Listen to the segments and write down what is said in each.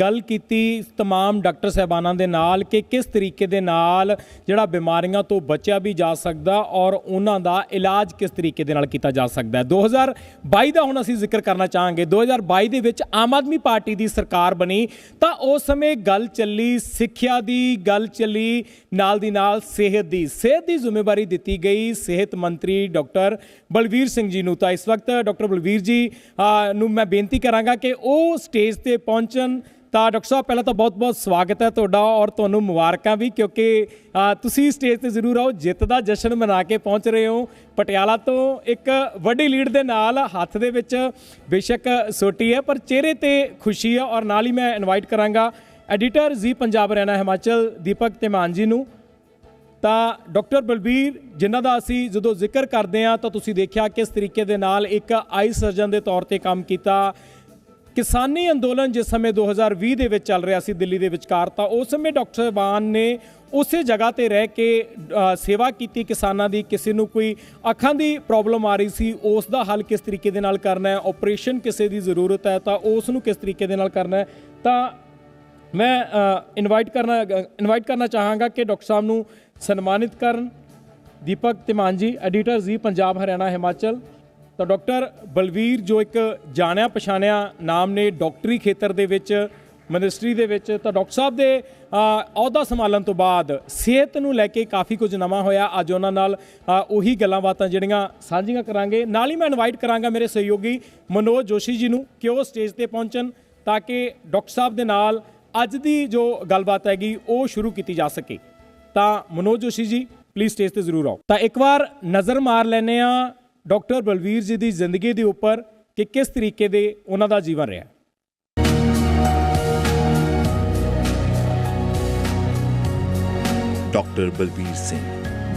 ਗੱਲ ਕੀਤੀ तमाम ਡਾਕਟਰ ਸਹਿਬਾਨਾਂ ਦੇ ਨਾਲ ਕਿ ਕਿਸ ਤਰੀਕੇ ਦੇ ਨਾਲ ਜਿਹੜਾ ਬਿਮਾਰੀਆਂ ਤੋਂ ਬਚਿਆ ਵੀ ਜਾ ਸਕਦਾ ਔਰ ਉਹਨਾਂ ਦਾ ਇਲਾਜ ਕਿਸ ਤਰੀਕੇ ਦੇ ਨਾਲ ਕੀਤਾ ਜਾ ਸਕਦਾ ਹੈ 2022 ਦਾ ਹੁਣ ਅਸੀਂ ਜ਼ਿਕਰ ਕਰਨਾ ਚਾਹਾਂਗੇ 2022 ਦੇ ਵਿੱਚ ਆਮ ਆਦਮੀ ਪਾਰਟੀ ਦੀ ਸਰਕਾਰ ਬਣੀ ਤਾਂ ਉਸ ਸਮੇਂ ਗੱਲ ਚੱਲੀ ਸਿੱਖਿਆ ਦੀ ਗੱਲ ਚੱਲੀ ਨਾਲ ਦੀ ਨਾਲ ਸਿਹਤ ਦੀ ਸਿਹਤ ਦੀ ਜ਼ਿੰਮੇਵਾਰੀ ਦਿੱਤੀ ਗਈ ਸਿਹਤ ਮੰਤਰੀ ਡਾਕਟਰ ਬਲਵੀਰ ਸਿੰਘ ਜੀ ਨੂੰ ਤਾਂ ਇਸ ਵਕਤ ਡਾਕਟਰ ਬਲਵੀਰ ਜੀ ਅ, ਨੂੰ ਮੈਂ ਬੇਨਤੀ ਕਰਾਂਗਾ ਕਿ ਉਹ ਸਟੇਜ ਤੇ ਪਹੁੰਚਣ ਤਾਂ ਡਾਕਟਰ ਸਾਹਿਬ, ਪਹਿਲਾਂ ਤਾਂ ਬਹੁਤ-ਬਹੁਤ ਸਵਾਗਤ ਹੈ ਤੁਹਾਡਾ ਔਰ ਤੁਹਾਨੂੰ ਮੁਬਾਰਕਾਂ ਵੀ, ਕਿਉਂਕਿ ਤੁਸੀਂ ਸਟੇਜ ਤੇ ਜ਼ਰੂਰ ਆਓ, ਜਿੱਤ ਦਾ ਜਸ਼ਨ ਮਨਾ ਕੇ ਪਹੁੰਚ ਰਹੇ ਹੋ। ਪਟਿਆਲਾ ਤੋਂ ਇੱਕ ਵੱਡੀ ਲੀਡ ਦੇ ਨਾਲ ਹੱਥ ਦੇ ਵਿੱਚ ਬੇਸ਼ੱਕ ਸੋਟੀ ਹੈ, ਪਰ ਚਿਹਰੇ ਤੇ ਖੁਸ਼ੀ ਹੈ ਔਰ ਨਾਲ ਹੀ ਮੈਂ ਇਨਵਾਈਟ ਕਰਾਂਗਾ ਐਡੀਟਰ ਜੀ ਪੰਜਾਬ ਰਹਿਣਾ ਹਿਮਾਚਲ, ਦੀਪਕ ਤਿਮਾਨ ਜੀ ਨੂੰ। ਤਾਂ ਡਾਕਟਰ ਬਲਬੀਰ, ਜਿਨ੍ਹਾਂ ਦਾ ਅਸੀਂ ਜਦੋਂ ਜ਼ਿਕਰ ਕਰਦੇ ਹਾਂ, ਤਾਂ ਤੁਸੀਂ ਦੇਖਿਆ ਕਿਸ ਤਰੀਕੇ ਦੇ ਨਾਲ ਇੱਕ ਆਈ ਸਰਜਨ ਦੇ ਤੌਰ ਤੇ ਕੰਮ ਕੀਤਾ ਕਿਸਾਨੀ ਅੰਦੋਲਨ ਜਿਸ ਸਮੇਂ 2020 ਦੇ ਵਿੱਚ ਚੱਲ ਰਿਹਾ ਸੀ ਦਿੱਲੀ ਦੇ ਵਿਚਕਾਰ, ਤਾਂ ਉਸ ਸਮੇਂ ਡਾਕਟਰ ਸਾਹਿਬਾਨ ਨੇ ਉਸੇ ਜਗ੍ਹਾ ਤੇ ਰਹਿ ਕੇ ਸੇਵਾ ਕੀਤੀ ਕਿਸਾਨਾਂ ਦੀ, ਕਿਸੇ ਨੂੰ ਕੋਈ ਅੱਖਾਂ ਦੀ ਪ੍ਰੋਬਲਮ ਆ ਰਹੀ ਸੀ, ਉਸ ਦਾ ਹੱਲ ਕਿਸ ਤਰੀਕੇ ਦੇ ਨਾਲ ਕਰਨਾ ਹੈ ਆਪਰੇਸ਼ਨ ਕਿਸੇ ਦੀ ਜ਼ਰੂਰਤ ਹੈ, ਤਾਂ ਉਸ ਨੂੰ ਕਿਸ ਤਰੀਕੇ ਦੇ ਨਾਲ ਕਰਨਾ ਹੈ, ਤਾਂ ਮੈਂ ਇਨਵਾਈਟ ਕਰਨਾ ਇਨਵਾਈਟ ਕਰਨਾ ਚਾਹਾਂਗਾ ਕਿ ਡਾਕਟਰ ਸਾਹਿਬ ਨੂੰ ਸਨਮਾਨਿਤ ਕਰਨ। ਦੀਪਕ ਤਿਮਾਨ ਜੀ ਐਡੀਟਰ ਜੀ, ਪੰਜਾਬ, ਹਰਿਆਣਾ, ਹਿਮਾਚਲ। ਤਾਂ ਡਾਕਟਰ ਬਲਵੀਰ ਜੋ ਇੱਕ ਜਾਣਿਆ ਪਛਾਣਿਆ ਨਾਮ ਨੇ ਡਾਕਟਰੀ ਖੇਤਰ ਦੇ ਵਿੱਚ, ਮਿਨਿਸਟਰੀ ਦੇ ਵਿੱਚ, ਤਾਂ ਡਾਕਟਰ ਸਾਹਿਬ ਦੇ ਅਹੁਦਾ ਸੰਭਾਲਣ ਤੋਂ ਬਾਅਦ ਸਿਹਤ ਨੂੰ ਲੈ ਕੇ ਕਾਫੀ ਕੁਝ ਨਵਾਂ ਹੋਇਆ। ਅੱਜ ਉਹਨਾਂ ਨਾਲ ਉਹੀ ਗੱਲਾਂ ਬਾਤਾਂ ਜਿਹੜੀਆਂ ਸਾਂਝੀਆਂ ਕਰਾਂਗੇ। ਨਾਲ ਹੀ ਮੈਂ ਇਨਵਾਈਟ ਕਰਾਂਗਾ ਮੇਰੇ ਸਹਿਯੋਗੀ ਮਨੋਜ ਜੋਸ਼ੀ ਜੀ ਨੂੰ ਕਿ ਉਹ ਸਟੇਜ ਤੇ ਪਹੁੰਚਣ ਤਾਂ ਕਿ ਡਾਕਟਰ ਸਾਹਿਬ ਦੇ ਨਾਲ ਅੱਜ ਦੀ ਜੋ ਗੱਲਬਾਤ ਹੈਗੀ ਉਹ ਸ਼ੁਰੂ ਕੀਤੀ ਜਾ ਸਕੇ। ਤਾਂ ਮਨੋਜ ਜੋਸ਼ੀ ਜੀ ਪਲੀਜ਼ ਸਟੇਜ ਤੇ ਜ਼ਰੂਰ ਆਓ। ਤਾਂ ਇੱਕ ਵਾਰ ਨਜ਼ਰ ਮਾਰ ਲੈਨੇ ਆ ਡਾਕਟਰ ਬਲਵੀਰ ਜੀ ਦੀ ਜ਼ਿੰਦਗੀ ਦੇ ਉੱਪਰ ਕਿ ਕਿਸ ਤਰੀਕੇ ਦੇ ਉਹਨਾਂ ਦਾ ਜੀਵਨ ਰਿਹਾ। ਡਾਕਟਰ ਬਲਬੀਰ ਸਿੰਘ,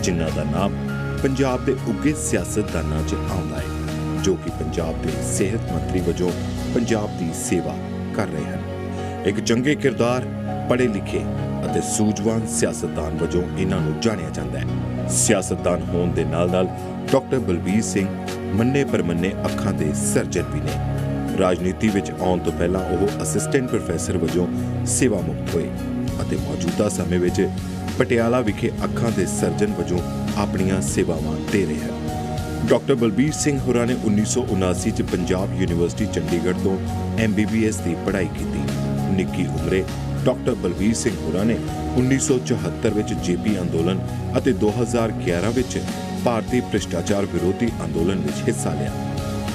ਜਿਨ੍ਹਾਂ ਦਾ ਨਾਮ ਪੰਜਾਬ ਦੇ ਉੱਗੇ ਸਿਆਸਤਦਾਨਾਂ 'ਚ ਆਉਂਦਾ ਹੈ, ਜੋ ਕਿ ਪੰਜਾਬ ਦੇ ਸਿਹਤ ਮੰਤਰੀ ਵਜੋਂ ਪੰਜਾਬ ਦੀ ਸੇਵਾ ਕਰ ਰਹੇ ਹਨ। ਇੱਕ ਚੰਗੇ ਕਿਰਦਾਰ, ਪੜ੍ਹੇ ਲਿਖੇ ਅਤੇ ਸੂਝਵਾਨ ਸਿਆਸਤਦਾਨ ਵਜੋਂ ਇਹਨਾਂ ਨੂੰ ਜਾਣਿਆ ਜਾਂਦਾ ਹੈ। ਸਿਆਸਤਦਾਨ ਹੋਣ ਦੇ ਨਾਲ-ਨਾਲ ਡਾਕਟਰ ਬਲਬੀਰ ਸਿੰਘ ਮੰਨੇ ਪਰਮੰਨੇ ਅੱਖਾਂ ਦੇ ਸਰਜਨ ਵੀ ਨੇ। ਰਾਜਨੀਤੀ ਵਿੱਚ ਆਉਣ ਤੋਂ ਪਹਿਲਾਂ ਉਹ ਅਸਿਸਟੈਂਟ ਪ੍ਰੋਫੈਸਰ ਵਜੋਂ ਸੇਵਾ ਮੁਕਤ ਹੋਏ ਅਤੇ ਮੌਜੂਦਾ ਸਮੇਂ ਵਿੱਚ ਪਟਿਆਲਾ ਵਿਖੇ ਅੱਖਾਂ ਦੇ ਸਰਜਨ ਵਜੋਂ ਆਪਣੀਆਂ ਸੇਵਾਵਾਂ ਦੇ ਰਹੇ ਹਨ ਡਾਕਟਰ ਬਲਬੀਰ ਸਿੰਘ ਹੋਰਾਂ ਨੇ 1979 ਚ ਪੰਜਾਬ ਯੂਨੀਵਰਸਿਟੀ ਚੰਡੀਗੜ੍ਹ ਤੋਂ ਐਮਬੀਬੀਐਸ ਦੀ ਪੜ੍ਹਾਈ ਕੀਤੀ। ਨਿੱਕੀ ਉਮਰੇ ਡਾਕਟਰ ਬਲਬੀਰ ਸਿੰਘ ਹੋਰਾਂ ਨੇ 1974 ਵਿੱਚ ਜੇਪੀ ਅੰਦੋਲਨ ਅਤੇ 2011 ਵਿੱਚ ਭਾਰਤੀ ਭ੍ਰਿਸ਼ਟਾਚਾਰ ਵਿਰੋਧੀ ਅੰਦੋਲਨ ਵਿੱਚ ਹਿੱਸਾ ਲਿਆ।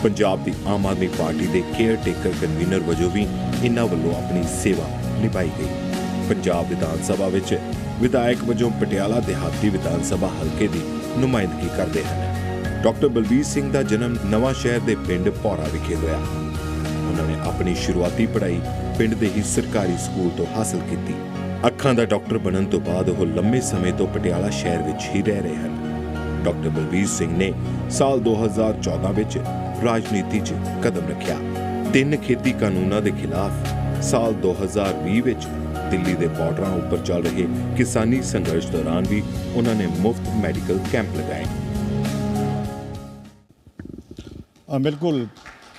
ਪੰਜਾਬ ਦੀ ਆਮ ਆਦਮੀ ਪਾਰਟੀ ਦੇ ਕੇਅਰ ਟੇਕਰ ਕਨਵੀਨਰ ਵਜੋਂ ਵੀ ਇਹਨਾਂ ਵੱਲੋਂ ਆਪਣੀ ਸੇਵਾ ਨਿਭਾਈ ਗਈ। ਪੰਜਾਬ ਵਿਧਾਨ ਸਭਾ ਵਿੱਚ ਵਿਧਾਇਕ ਵਜੋਂ ਪਟਿਆਲਾ ਦਿਹਾਤੀ ਵਿਧਾਨ ਸਭਾ ਹਲਕੇ ਦੀ ਨੁਮਾਇੰਦਗੀ ਕਰਦੇ ਹਨ। ਡਾਕਟਰ ਬਲਬੀਰ ਸਿੰਘ ਦਾ ਜਨਮ ਨਵਾਂ ਸ਼ਹਿਰ ਦੇ ਪਿੰਡ ਭੌਰਾ ਵਿਖੇ ਹੋਇਆ। ਉਹਨਾਂ ਨੇ ਆਪਣੀ ਸ਼ੁਰੂਆਤੀ ਪੜ੍ਹਾਈ ਪਿੰਡ ਦੇ ਹੀ ਸਰਕਾਰੀ ਸਕੂਲ ਤੋਂ ਹਾਸਲ ਕੀਤੀ। ਅੱਖਾਂ ਦਾ ਡਾਕਟਰ ਬਣਨ ਤੋਂ ਬਾਅਦ ਉਹ ਲੰਮੇ ਸਮੇਂ ਤੋਂ ਪਟਿਆਲਾ ਸ਼ਹਿਰ ਵਿੱਚ ਹੀ ਰਹਿ ਰਹੇ ਹਨ। ਡਾਕਟਰ ਬਲਬੀਰ ਸਿੰਘ ਨੇ ਸਾਲ 2014 ਵਿੱਚ ਰਾਜਨੀਤੀ 'ਚ ਕਦਮ ਰੱਖਿਆ। ਤਿੰਨ ਖੇਤੀ ਕਾਨੂੰਨਾਂ ਦੇ ਖਿਲਾਫ ਸਾਲ 2020 ਵਿੱਚ ਦਿੱਲੀ ਦੇ ਬਾਰਡਰਾਂ ਉੱਪਰ ਚੱਲ ਰਹੇ ਕਿਸਾਨੀ ਸੰਘਰਸ਼ ਦੌਰਾਨ ਵੀ ਉਹਨਾਂ ਨੇ ਮੁਫਤ ਮੈਡੀਕਲ ਕੈਂਪ ਲਗਾਏ। ਬਿਲਕੁਲ।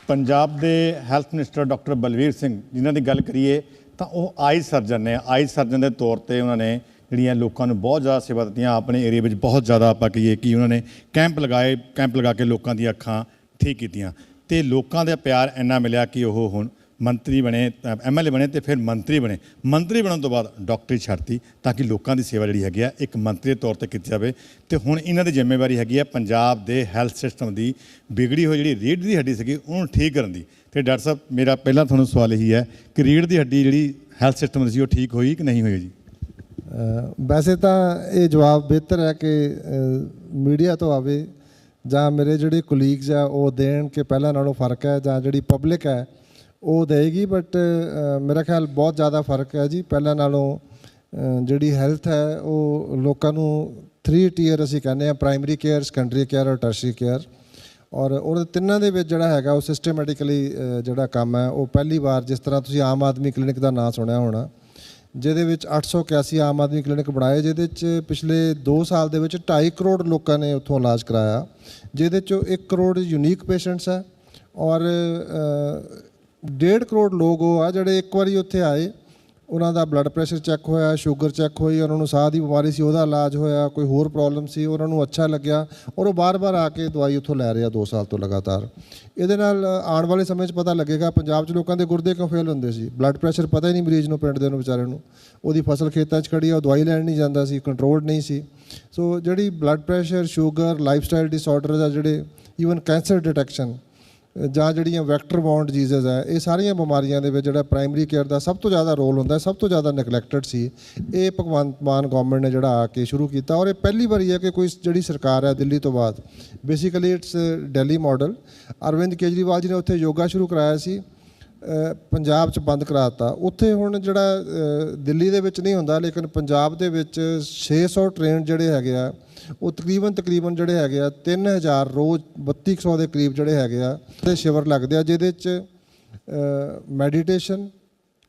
ਪੰਜਾਬ ਦੇ health minister doctor Balbir Singh ਜਿਨ੍ਹਾਂ ਦੀ ਗੱਲ ਕਰੀਏ ਤਾਂ ਉਹ ਆਈ ਸਰਜਨ ਨੇ। ਆਈ ਸਰਜਨ ਦੇ ਤੌਰ ਤੇ ਉਹਨਾਂ ਨੇ ਜਿਹੜੀਆਂ ਲੋਕਾਂ ਨੂੰ ਬਹੁਤ ਜ਼ਿਆਦਾ ਸੇਵਾ ਦਿੱਤੀਆਂ, ਆਪਣੇ ਏਰੀਆ ਵਿੱਚ ਬਹੁਤ ਜ਼ਿਆਦਾ ਆਪਾਂ ਕਹੀਏ ਕਿ ਉਹਨਾਂ ਨੇ ਕੈਂਪ ਲਗਾਏ ਕੈਂਪ ਲਗਾ ਕੇ ਲੋਕਾਂ ਦੀਆਂ ਅੱਖਾਂ ਠੀਕ ਕੀਤੀਆਂ। ਤੇ ਲੋਕਾਂ ਦਾ ਪਿਆਰ ਇੰਨਾ ਮਿਲਿਆ ਕਿ ਉਹ ਹੁਣ ਮੰਤਰੀ ਬਣੇ ਐਮਐਲਏ ਬਣੇ ਤੇ ਫਿਰ ਮੰਤਰੀ ਬਣੇ। ਮੰਤਰੀ ਬਣਨ ਤੋਂ ਬਾਅਦ ਡਾਕਟਰੀ ਛੱਡਤੀ ਤਾਂ ਕਿ ਲੋਕਾਂ ਦੀ ਸੇਵਾ ਜਿਹੜੀ ਹੈਗੀ ਆ, ਇੱਕ ਮੰਤਰੀ ਦੇ ਤੌਰ ਤੇ ਕੀਤੀ ਜਾਵੇ। ਤੇ ਹੁਣ ਇਹਨਾਂ ਦੀ ਜ਼ਿੰਮੇਵਾਰੀ ਹੈਗੀ ਆ ਪੰਜਾਬ ਦੇ ਹੈਲਥ ਸਿਸਟਮ ਦੀ ਵਿਗੜੀ ਹੋਈ ਜਿਹੜੀ ਰੀੜ੍ਹ ਦੀ ਹੱਡੀ ਸੀਗੀ, ਉਹਨੂੰ ਠੀਕ ਕਰਨ ਦੀ। ਤੇ ਡਾਕਟਰ ਸਾਹਿਬ, ਮੇਰਾ ਪਹਿਲਾਂ ਤੁਹਾਨੂੰ ਸਵਾਲ ਇਹੀ ਹੈ ਕਿ ਰੀੜ੍ਹ ਦੀ ਹੱਡੀ ਜਿਹੜੀ ਹੈਲਥ ਸਿਸਟਮ ਸੀ, ਉਹ ਠੀਕ ਹੋਈ ਕਿ ਨਹੀਂ ਹੋਈ ਜੀ? ਵੈਸੇ ਤਾਂ ਇਹ ਜਵਾਬ ਬਿਹਤਰ ਹੈ ਕਿ ਮੀਡੀਆ ਤੋਂ ਆਵੇ ਜਾਂ ਮੇਰੇ ਜਿਹੜੇ ਕੁਲੀਗਸ ਆ, ਉਹ ਦੇਣ ਕਿ ਪਹਿਲਾਂ ਨਾਲੋਂ ਫ਼ਰਕ ਹੈ ਜਾਂ ਜਿਹੜੀ ਪਬਲਿਕ ਹੈ ਉਹ ਦੇਗੀ ਬਟ ਮੇਰਾ ਖਿਆਲ ਬਹੁਤ ਜ਼ਿਆਦਾ ਫ਼ਰਕ ਹੈ ਜੀ। ਪਹਿਲਾਂ ਨਾਲੋਂ ਜਿਹੜੀ ਹੈਲਥ ਹੈ, ਉਹ ਲੋਕਾਂ ਨੂੰ 3 ਟੀਅਰ ਅਸੀਂ ਕਹਿੰਦੇ ਆ ਪ੍ਰਾਇਮਰੀ ਕੇਅਰ ਸੈਕੰਡਰੀ ਕੇਅਰ ਔਰ ਟਰਸ਼ਰੀ ਕੇਅਰ ਔਰ ਉਹਨਾਂ ਤਿੰਨਾਂ ਦੇ ਵਿੱਚ ਜਿਹੜਾ ਹੈਗਾ, ਉਹ ਸਿਸਟਮੈਟਿਕਲੀ ਜਿਹੜਾ ਕੰਮ ਹੈ, ਉਹ ਪਹਿਲੀ ਵਾਰ ਜਿਸ ਤਰ੍ਹਾਂ ਤੁਸੀਂ ਆਮ ਆਦਮੀ ਕਲੀਨਿਕ ਦਾ ਨਾਂ ਸੁਣਿਆ ਹੋਣਾ, ਜਿਹਦੇ ਵਿੱਚ 881 ਆਮ ਆਦਮੀ ਕਲੀਨਿਕ ਬਣਾਏ, ਜਿਹਦੇ ਵਿੱਚ ਪਿਛਲੇ 2 ਸਾਲ ਦੇ ਵਿੱਚ 2.5 ਕਰੋੜ ਲੋਕਾਂ ਨੇ ਉੱਥੋਂ ਇਲਾਜ ਕਰਾਇਆ, ਜਿਹਦੇ ਚੋਂ 1 ਕਰੋੜ ਯੂਨੀਕ ਪੇਸ਼ੈਂਟਸ ਹੈ। ਔਰ 1.5 ਕਰੋੜ ਲੋਕ ਉਹ ਆ ਜਿਹੜੇ ਇੱਕ ਵਾਰੀ ਉੱਥੇ ਆਏ, ਉਹਨਾਂ ਦਾ ਬਲੱਡ ਪ੍ਰੈਸ਼ਰ ਚੈੱਕ ਹੋਇਆ ਸ਼ੂਗਰ ਚੈੱਕ ਹੋਈ, ਉਹਨਾਂ ਨੂੰ ਸਾਹ ਦੀ ਬਿਮਾਰੀ ਸੀ, ਉਹਦਾ ਇਲਾਜ ਹੋਇਆ, ਕੋਈ ਹੋਰ ਪ੍ਰੋਬਲਮ ਸੀ, ਉਹਨਾਂ ਨੂੰ ਅੱਛਾ ਲੱਗਿਆ ਔਰ ਉਹ ਬਾਰ-ਬਾਰ ਆ ਕੇ ਦਵਾਈ ਉੱਥੋਂ ਲੈ ਰਿਹਾ ਆ 2 ਸਾਲ ਤੋਂ ਲਗਾਤਾਰ। ਇਹਦੇ ਨਾਲ ਆਉਣ ਵਾਲੇ ਸਮੇਂ 'ਚ ਪਤਾ ਲੱਗੇਗਾ ਪੰਜਾਬ 'ਚ ਲੋਕਾਂ ਦੇ ਗੁਰਦੇ ਕਿਉਂ ਫੇਲ ਹੁੰਦੇ ਸੀ? ਬਲੱਡ ਪ੍ਰੈਸ਼ਰ ਪਤਾ ਹੀ ਨਹੀਂ ਮਰੀਜ਼ ਨੂੰ, ਪਿੰਡ ਦੇ ਨੂੰ ਵਿਚਾਰੇ ਨੂੰ। ਉਹਦੀ ਫਸਲ ਖੇਤਾਂ 'ਚ ਖੜੀ ਆ, ਉਹ ਦਵਾਈ ਲੈਣ ਨਹੀਂ ਜਾਂਦਾ ਸੀ ਕੰਟਰੋਲਡ ਨਹੀਂ ਸੀ। ਸੋ ਜਿਹੜੀ blood pressure sugar lifestyle disorders ਆ ਜਿਹੜੇ ਈਵਨ ਕੈਂਸਰ ਡਿਟੈਕਸ਼ਨ ਜਾਂ ਜਿਹੜੀਆਂ ਵੈਕਟਰ ਬਾਉਂਡ ਡਿਜੀਜ਼ ਹੈ ਇਹ ਸਾਰੀਆਂ ਬਿਮਾਰੀਆਂ ਦੇ ਵਿੱਚ ਜਿਹੜਾ ਪ੍ਰਾਇਮਰੀ ਕੇਅਰ ਦਾ ਸਭ ਤੋਂ ਜ਼ਿਆਦਾ ਰੋਲ ਹੁੰਦਾ, ਸਭ ਤੋਂ ਜ਼ਿਆਦਾ ਨੈਗਲੈਕਟਡ ਸੀ, ਇਹ ਭਗਵੰਤ ਮਾਨ ਗਵਰਨਮੈਂਟ ਨੇ ਜਿਹੜਾ ਆ ਕੇ ਸ਼ੁਰੂ ਕੀਤਾ ਔਰ ਇਹ ਪਹਿਲੀ ਵਾਰੀ ਹੈ ਕਿ ਕੋਈ ਜਿਹੜੀ ਸਰਕਾਰ ਹੈ ਦਿੱਲੀ ਤੋਂ ਬਾਅਦ basically it's Delhi model Arvind Kejriwal ji ਨੇ ਉੱਥੇ ਯੋਗਾ ਸ਼ੁਰੂ ਕਰਾਇਆ ਸੀ ਪੰਜਾਬ 'ਚ ਬੰਦ ਕਰਾਤਾ। ਉੱਥੇ ਹੁਣ ਜਿਹੜਾ ਦਿੱਲੀ ਦੇ ਵਿੱਚ ਨਹੀਂ ਹੁੰਦਾ, ਲੇਕਿਨ ਪੰਜਾਬ ਦੇ ਵਿੱਚ 600 ਟ੍ਰੇਨ ਜਿਹੜੇ ਹੈਗੇ ਆ, ਉਹ ਤਕਰੀਬਨ ਤਕਰੀਬਨ ਜਿਹੜੇ ਹੈਗੇ ਆ 3000 ਰੋਜ਼ 3200 ਦੇ ਕਰੀਬ ਜਿਹੜੇ ਹੈਗੇ ਆ ਤੇ ਸ਼ਿਵਰ ਲੱਗਦੇ ਆ, ਜਿਹਦੇ 'ਚ meditation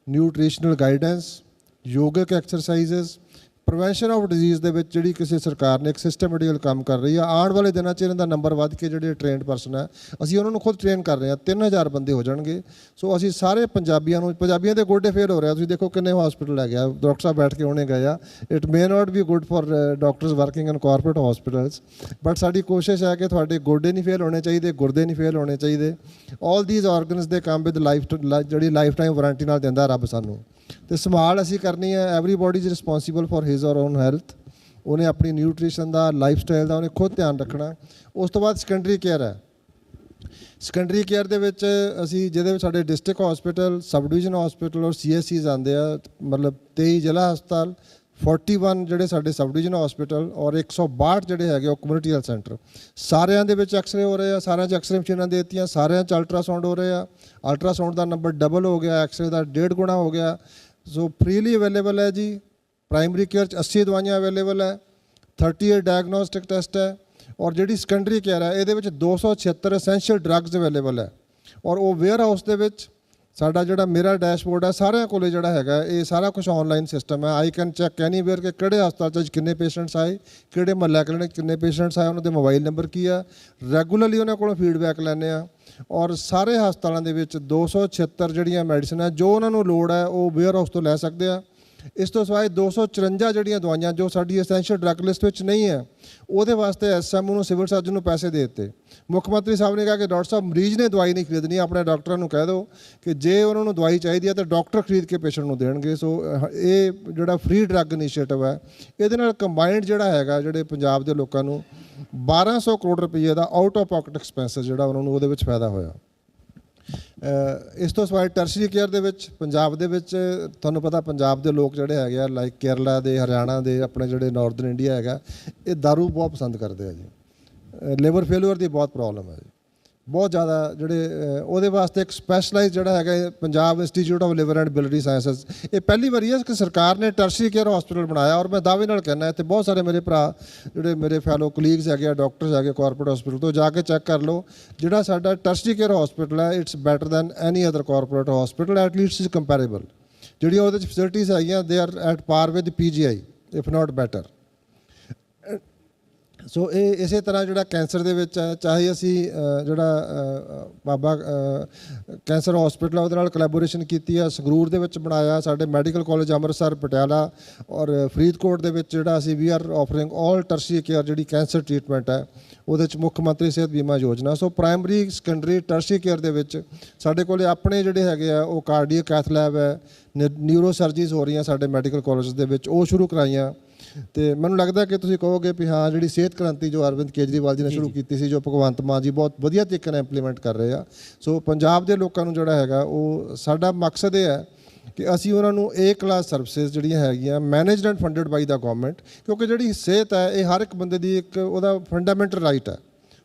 nutritional guidance yogic exercises prevention of disease ਦੇ ਵਿੱਚ ਜਿਹੜੀ ਕਿਸੇ ਸਰਕਾਰ ਨੇ ਇੱਕ ਸਿਸਟਮੈਟਿਕਲ ਕੰਮ ਕਰ ਰਹੀ ਆ, ਆਉਣ ਵਾਲੇ ਦਿਨਾਂ 'ਚ ਇਹਨਾਂ ਦਾ ਨੰਬਰ ਵੱਧ ਕੇ ਜਿਹੜੇ ਟ੍ਰੇਨਡ ਪਰਸਨ ਹੈ ਅਸੀਂ ਉਹਨਾਂ ਨੂੰ ਖੁਦ ਟ੍ਰੇਨ ਕਰ ਰਹੇ ਹਾਂ 3000 ਬੰਦੇ ਹੋ ਜਾਣਗੇ। ਸੋ ਅਸੀਂ ਸਾਰੇ ਪੰਜਾਬੀਆਂ ਨੂੰ, ਪੰਜਾਬੀਆਂ ਦੇ ਗੋਡੇ ਫੇਲ ਹੋ ਰਿਹਾ ਤੁਸੀਂ ਦੇਖੋ ਕਿੰਨੇ ਹਸਪੀਟਲ ਹੈਗੇ ਆ ਡਾਕਟਰ ਸਾਹਿਬ ਬੈਠ ਕੇ ਹੁਣੇ ਗਏ ਆ। It may not be good for doctors working in corporate hospitals but ਸਾਡੀ ਕੋਸ਼ਿਸ਼ ਹੈ ਕਿ ਤੁਹਾਡੇ ਗੋਡੇ ਨਹੀਂ ਫੇਲ ਹੋਣੇ ਚਾਹੀਦੇ, ਗੁਰਦੇ ਨਹੀਂ ਫੇਲ ਹੋਣੇ ਚਾਹੀਦੇ। ਆਲ ਥੀਸ ਆਰਗਨਸ ਦੇ ਕੰਮ ਵਿਦ ਲਾਈਫ ਜਿਹੜੀ ਲਾਈਫ ਟਾਈਮ ਵਾਰੰਟੀ ਨਾਲ ਦਿੰਦਾ ਰੱਬ ਸਾਨੂੰ। ਤੇ ਸੰਭਾਲ ਅਸੀਂ ਕਰਨੀ ਹੈ everybody is responsible for his or own health ਉਹਨੇ ਆਪਣੀ ਨਿਊਟ੍ਰੀਸ਼ਨ ਦਾ ਲਾਈਫ ਸਟਾਈਲ ਦਾ ਉਹਨੇ ਖੁਦ ਧਿਆਨ ਰੱਖਣਾ। ਉਸ ਤੋਂ ਬਾਅਦ ਸੈਕੰਡਰੀ ਕੇਅਰ ਹੈ। ਸੈਕੰਡਰੀ ਕੇਅਰ ਦੇ ਵਿੱਚ ਅਸੀਂ ਜਿਹਦੇ ਵਿੱਚ ਸਾਡੇ district hospital sub division hospital ਔਰ ਸੀਐਸਸੀਜ਼ ਆਉਂਦੇ ਆ, ਮਤਲਬ 23 ਜ਼ਿਲ੍ਹਾ ਹਸਪਤਾਲ 41 ਜਿਹੜੇ ਸਾਡੇ ਸਬ ਡਿਵੀਜ਼ਨ ਹਸਪੀਟਲ ਔਰ 162 ਜਿਹੜੇ ਹੈਗੇ ਉਹ ਕਮਿਊਨਿਟੀ ਹੈਲਥ ਸੈਂਟਰ ਸਾਰਿਆਂ ਦੇ ਵਿੱਚ ਐਕਸਰੇ ਹੋ ਰਹੇ ਆ, ਸਾਰਿਆਂ 'ਚ ਐਕਸਰੇ ਮਸ਼ੀਨਾਂ ਦੇ ਦਿੱਤੀਆਂ, ਸਾਰਿਆਂ 'ਚ ਅਲਟਰਾਸਾਊਂਡ ਹੋ ਰਹੇ ਆ। ਅਲਟਰਾਸਾਊਂਡ ਦਾ ਨੰਬਰ ਡਬਲ ਹੋ ਗਿਆ ਐਕਸਰੇ ਦਾ ਡੇਢ ਗੁਣਾ ਹੋ ਗਿਆ। ਸੋ ਫ੍ਰੀਲੀ ਅਵੇਲੇਬਲ ਹੈ ਜੀ। ਪ੍ਰਾਇਮਰੀ ਕੇਅਰ 'ਚ 80 ਦਵਾਈਆਂ ਅਵੇਲੇਬਲ ਹੈ 38 ਡਾਇਗਨੋਸਟਿਕ ਟੈਸਟ ਹੈ ਔਰ ਜਿਹੜੀ ਸੈਕੰਡਰੀ ਕੇਅਰ ਹੈ, ਇਹਦੇ ਵਿੱਚ 276 ਐਸੈਂਸ਼ੀਅਲ ਡਰੱਗਸ ਅਵੇਲੇਬਲ ਹੈ। ਔਰ ਉਹ ਵੇਅਰ ਹਾਊਸ ਦੇ ਵਿੱਚ ਸਾਡਾ ਜਿਹੜਾ ਮੇਰਾ ਡੈਸ਼ਬੋਰਡ ਹੈ, ਸਾਰਿਆਂ ਕੋਲੇ ਜਿਹੜਾ ਹੈਗਾ, ਇਹ ਸਾਰਾ ਕੁਝ ਆਨਲਾਈਨ ਸਿਸਟਮ ਹੈ। ਆਈ ਕੈਨ ਚੈੱਕ ਐਨੀਵੇਅਰ ਕਿ ਕਿਹੜੇ ਹਸਪਤਾਲ 'ਚ ਕਿੰਨੇ ਪੇਸ਼ੈਂਟਸ ਆਏ, ਕਿਹੜੇ ਮਹੱਲਾ ਕਲੀਨਿਕ 'ਚ ਕਿੰਨੇ ਪੇਸ਼ੈਂਟਸ ਆਏ, ਉਹਨਾਂ ਦੇ ਮੋਬਾਈਲ ਨੰਬਰ ਕੀ ਆ ਰੈਗੂਲਰਲੀ ਉਹਨਾਂ ਕੋਲੋਂ ਫੀਡਬੈਕ ਲੈਂਦੇ ਆ ਔਰ ਸਾਰੇ ਹਸਪਤਾਲਾਂ ਦੇ ਵਿੱਚ 276 ਜਿਹੜੀਆਂ ਮੈਡੀਸਨ ਹੈ, ਜੋ ਉਹਨਾਂ ਨੂੰ ਲੋੜ ਹੈ, ਉਹ ਵੇਅਰ ਹਾਊਸ ਤੋਂ ਲੈ ਸਕਦੇ ਆ ਇਸ ਤੋਂ ਸਿਵਾਏ 254 ਜਿਹੜੀਆਂ ਦਵਾਈਆਂ ਜੋ ਸਾਡੀ ਐਸੈਂਸ਼ੀਅਲ ਡਰੱਗ ਲਿਸਟ ਵਿੱਚ ਨਹੀਂ ਹੈ ਉਹਦੇ ਵਾਸਤੇ ਐਸਐਮਓ ਨੂੰ ਸਿਵਲ ਸਰਜਨ ਨੂੰ ਪੈਸੇ ਦੇ ਦਿੱਤੇ। ਮੁੱਖ ਮੰਤਰੀ ਸਾਹਿਬ ਨੇ ਕਿਹਾ ਕਿ ਡਾਕਟਰ ਸਾਹਿਬ ਮਰੀਜ਼ ਨੇ ਦਵਾਈ ਨਹੀਂ ਖਰੀਦਣੀ ਆਪਣੇ ਡਾਕਟਰਾਂ ਨੂੰ ਕਹਿ ਦਿਓ ਕਿ ਜੇ ਉਹਨਾਂ ਨੂੰ ਦਵਾਈ ਚਾਹੀਦੀ ਹੈ ਤਾਂ ਡਾਕਟਰ ਖਰੀਦ ਕੇ ਪੇਸ਼ੈਂਟ ਨੂੰ ਦੇਣਗੇ। ਸੋ ਅਹ, ਇਹ ਜਿਹੜਾ ਫ੍ਰੀ ਡਰੱਗ ਇਨੀਸ਼ੀਏਟਿਵ ਹੈ ਇਹਦੇ ਨਾਲ ਕੰਬਾਈਨਡ ਜਿਹੜਾ ਹੈਗਾ ਜਿਹੜੇ ਪੰਜਾਬ ਦੇ ਲੋਕਾਂ ਨੂੰ 1200 ਕਰੋੜ ਰੁਪਏ ਦਾ ਆਊਟ ਆਫ ਪਾਕਟ ਐਕਸਪੈਂਸ ਜਿਹੜਾ ਉਹਨਾਂ ਨੂੰ ਉਹਦੇ ਵਿੱਚ ਫਾਇਦਾ ਹੋਇਆ। ਇਸ ਤੋਂ ਸਿਵਾਏ ਟਰਸ਼ਰੀ ਕੇਅਰ ਦੇ ਵਿੱਚ, ਪੰਜਾਬ ਦੇ ਵਿੱਚ, ਤੁਹਾਨੂੰ ਪਤਾ ਪੰਜਾਬ ਦੇ ਲੋਕ ਜਿਹੜੇ ਹੈਗੇ ਆ ਲਾਈਕ ਕੇਰਲਾ ਦੇ, ਹਰਿਆਣਾ ਦੇ, ਆਪਣੇ ਜਿਹੜੇ ਨਾਰਥਰਨ ਇੰਡੀਆ ਹੈਗਾ, ਇਹ दारू ਬਹੁਤ ਪਸੰਦ ਕਰਦੇ ਆ ਜੀ। ਲੇਬਰ ਫੇਲਿਅਰ ਦੀ ਬਹੁਤ ਪ੍ਰੋਬਲਮ ਹੈ ਜੀ। ਬਹੁਤ ਜ਼ਿਆਦਾ ਜਿਹੜੇ ਉਹਦੇ ਵਾਸਤੇ ਇੱਕ ਸਪੈਸ਼ਲਾਈਜ਼ ਜਿਹੜਾ ਹੈਗਾ Punjab institute of liver and biliary sciences ਇਹ ਪਹਿਲੀ ਵਾਰੀ ਹੈ ਕਿ ਸਰਕਾਰ ਨੇ ਟਰਸ਼ਰੀ ਕੇਅਰ ਹਸਪੀਟਲ ਬਣਾਇਆ ਔਰ ਮੈਂ ਦਾਅਵੇ ਨਾਲ ਕਹਿੰਦਾ, ਇੱਥੇ ਬਹੁਤ ਸਾਰੇ ਮੇਰੇ ਭਰਾ, ਜਿਹੜੇ ਮੇਰੇ ਫੈਲੋ ਕਲੀਗਸ ਹੈਗੇ ਆ ਡਾਕਟਰਸ ਹੈਗੇ ਕਾਰਪੋਰੇਟ ਹਸਪੀਟਲ ਤੋਂ, ਜਾ ਕੇ ਚੈੱਕ ਕਰ ਲਓ। ਜਿਹੜਾ ਸਾਡਾ ਟਰਸ਼ਰੀ ਕੇਅਰ ਹਸਪੀਟਲ ਹੈ it's better than any other corporate hospital at least is comparable ਜਿਹੜੀਆਂ ਉਹਦੇ ਚ ਫੈਸਿਲਿਟੀਜ਼ ਹੈਗੀਆਂ they are at par with PGI if not better so ਇਹ ਇਸੇ ਤਰ੍ਹਾਂ ਜਿਹੜਾ ਕੈਂਸਰ ਦੇ ਵਿੱਚ ਹੈ, ਚਾਹੇ ਅਸੀਂ ਜਿਹੜਾ ਬਾਬਾ ਕੈਂਸਰ ਹਸਪੀਟਲ ਆ, ਉਹਦੇ ਨਾਲ ਕੋਲੈਬੋਰੇਸ਼ਨ ਕੀਤੀ ਆ, ਸੰਗਰੂਰ ਦੇ ਵਿੱਚ ਬਣਾਇਆ, ਸਾਡੇ ਮੈਡੀਕਲ ਕਾਲਜ ਅੰਮ੍ਰਿਤਸਰ, ਪਟਿਆਲਾ ਔਰ ਫਰੀਦਕੋਟ ਦੇ ਵਿੱਚ ਜਿਹੜਾ ਅਸੀਂ we are offering 올 tertiary care ਜਿਹੜੀ ਕੈਂਸਰ ਟ੍ਰੀਟਮੈਂਟ ਹੈ, ਉਹਦੇ ਵਿੱਚ ਮੁੱਖ ਮੰਤਰੀ ਸਿਹਤ ਬੀਮਾ ਯੋਜਨਾ। So primary secondary tertiary care ਦੇ ਵਿੱਚ ਸਾਡੇ ਕੋਲੇ ਆਪਣੇ ਜਿਹੜੇ ਹੈਗੇ ਆ, ਉਹ ਕਾਰਡੀਅਕ ਕੈਥ ਲੈਬ ਹੈ ਨਿਊਰੋ ਸਰਜਰੀਜ਼ ਹੋ ਰਹੀਆਂ ਸਾਡੇ ਮੈਡੀਕਲ ਕਾਲਜ ਦੇ ਵਿੱਚ, ਉਹ ਸ਼ੁਰੂ ਕਰਾਈਆਂ। ਤੇ ਮੈਨੂੰ ਲੱਗਦਾ ਕਿ ਤੁਸੀਂ ਕਹੋਗੇ ਵੀ ਹਾਂ ਜਿਹੜੀ ਸਿਹਤ ਕ੍ਰਾਂਤੀ ਜੋ ਅਰਵਿੰਦ ਕੇਜਰੀਵਾਲ ਜੀ ਨੇ ਸ਼ੁਰੂ ਕੀਤੀ ਸੀ ਜੋ ਭਗਵੰਤ ਮਾਨ ਜੀ ਬਹੁਤ ਵਧੀਆ ਤਰੀਕੇ ਨਾਲ ਇੰਪਲੀਮੈਂਟ ਕਰ ਰਹੇ ਆ। ਸੋ ਪੰਜਾਬ ਦੇ ਲੋਕਾਂ ਨੂੰ ਜਿਹੜਾ ਹੈਗਾ ਉਹ ਸਾਡਾ ਮਕਸਦ ਇਹ ਹੈ ਕਿ ਅਸੀਂ ਉਹਨਾਂ ਨੂੰ ਏ ਕਲਾਸ ਸਰਵਿਸਿਜ਼ ਜਿਹੜੀਆਂ ਹੈਗੀਆਂ managed and funded by the government ਕਿਉਂਕਿ ਜਿਹੜੀ ਸਿਹਤ ਹੈ ਇਹ ਹਰ ਇੱਕ ਬੰਦੇ ਦੀ ਇੱਕ ਉਹਦਾ ਫੰਡਾਮੈਂਟਲ ਰਾਈਟ ਹੈ।